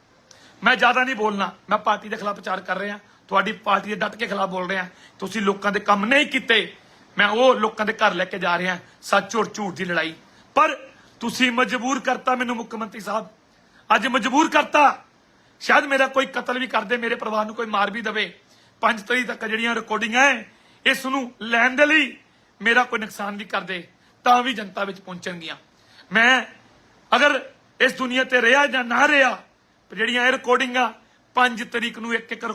ਮੈਂ ਜ਼ਿਆਦਾ ਨਹੀਂ ਬੋਲਣਾ। ਮੈਂ ਪਾਰਟੀ ਦੇ ਖਿਲਾਫ ਪ੍ਰਚਾਰ ਕਰ ਰਿਹਾ। ਤੁਹਾਡੀ ਪਾਰਟੀ ਦੇ ਡਟ ਕੇ ਖਿਲਾਫ ਬੋਲ ਰਿਹਾ। ਤੁਸੀਂ ਲੋਕਾਂ ਦੇ ਕੰਮ ਨਹੀਂ ਕੀਤੇ। ਮੈਂ ਉਹ ਲੋਕਾਂ ਦੇ ਘਰ ਲੈ ਕੇ ਜਾ ਰਿਹਾ। ਸੱਚ ਔਰ ਝੂਠ ਦੀ ਲੜਾਈ। ਪਰ ਤੁਸੀਂ ਮਜਬੂਰ ਕਰਤਾ ਮੈਨੂੰ ਮੁੱਖ ਮੰਤਰੀ ਸਾਹਿਬ। ਅੱਜ ਮਜਬੂਰ ਕਰਤਾ। ਸ਼ਾਇਦ ਮੇਰਾ ਕੋਈ ਕਤਲ ਵੀ ਕਰ ਦੇ, ਮੇਰੇ ਪਰਿਵਾਰ ਨੂੰ ਕੋਈ ਮਾਰ ਵੀ ਦਵੇ। 5 ਤਰੀਕ ਤੱਕ ਜਿਹੜੀਆਂ ਰਿਕਾਰਡਿੰਗਾਂ ਹੈ ਇਸ ਨੂੰ ਲੈਣ ਦੇ ਲਈ ਮੇਰਾ ਕੋਈ ਨੁਕਸਾਨ ਵੀ ਕਰ ਦੇ, ਤਾਂ ਵੀ ਜਨਤਾ ਵਿੱਚ ਪਹੁੰਚਣਗੀਆਂ। ਮੈਂ ਅਗਰ ਇਸ ਦੁਨੀਆ ਤੇ ਰਿਹਾ ਜਾਂ ਨਾ ਰਿਹਾ ਜਿਹੜੀਆਂ ਇਹ ਰਿਕਾਰਡਿੰਗਾਂ 5 ਤਰੀਕ ਨੂੰ ਇੱਕ ਇੱਕ ਰਿਕਾਰਡ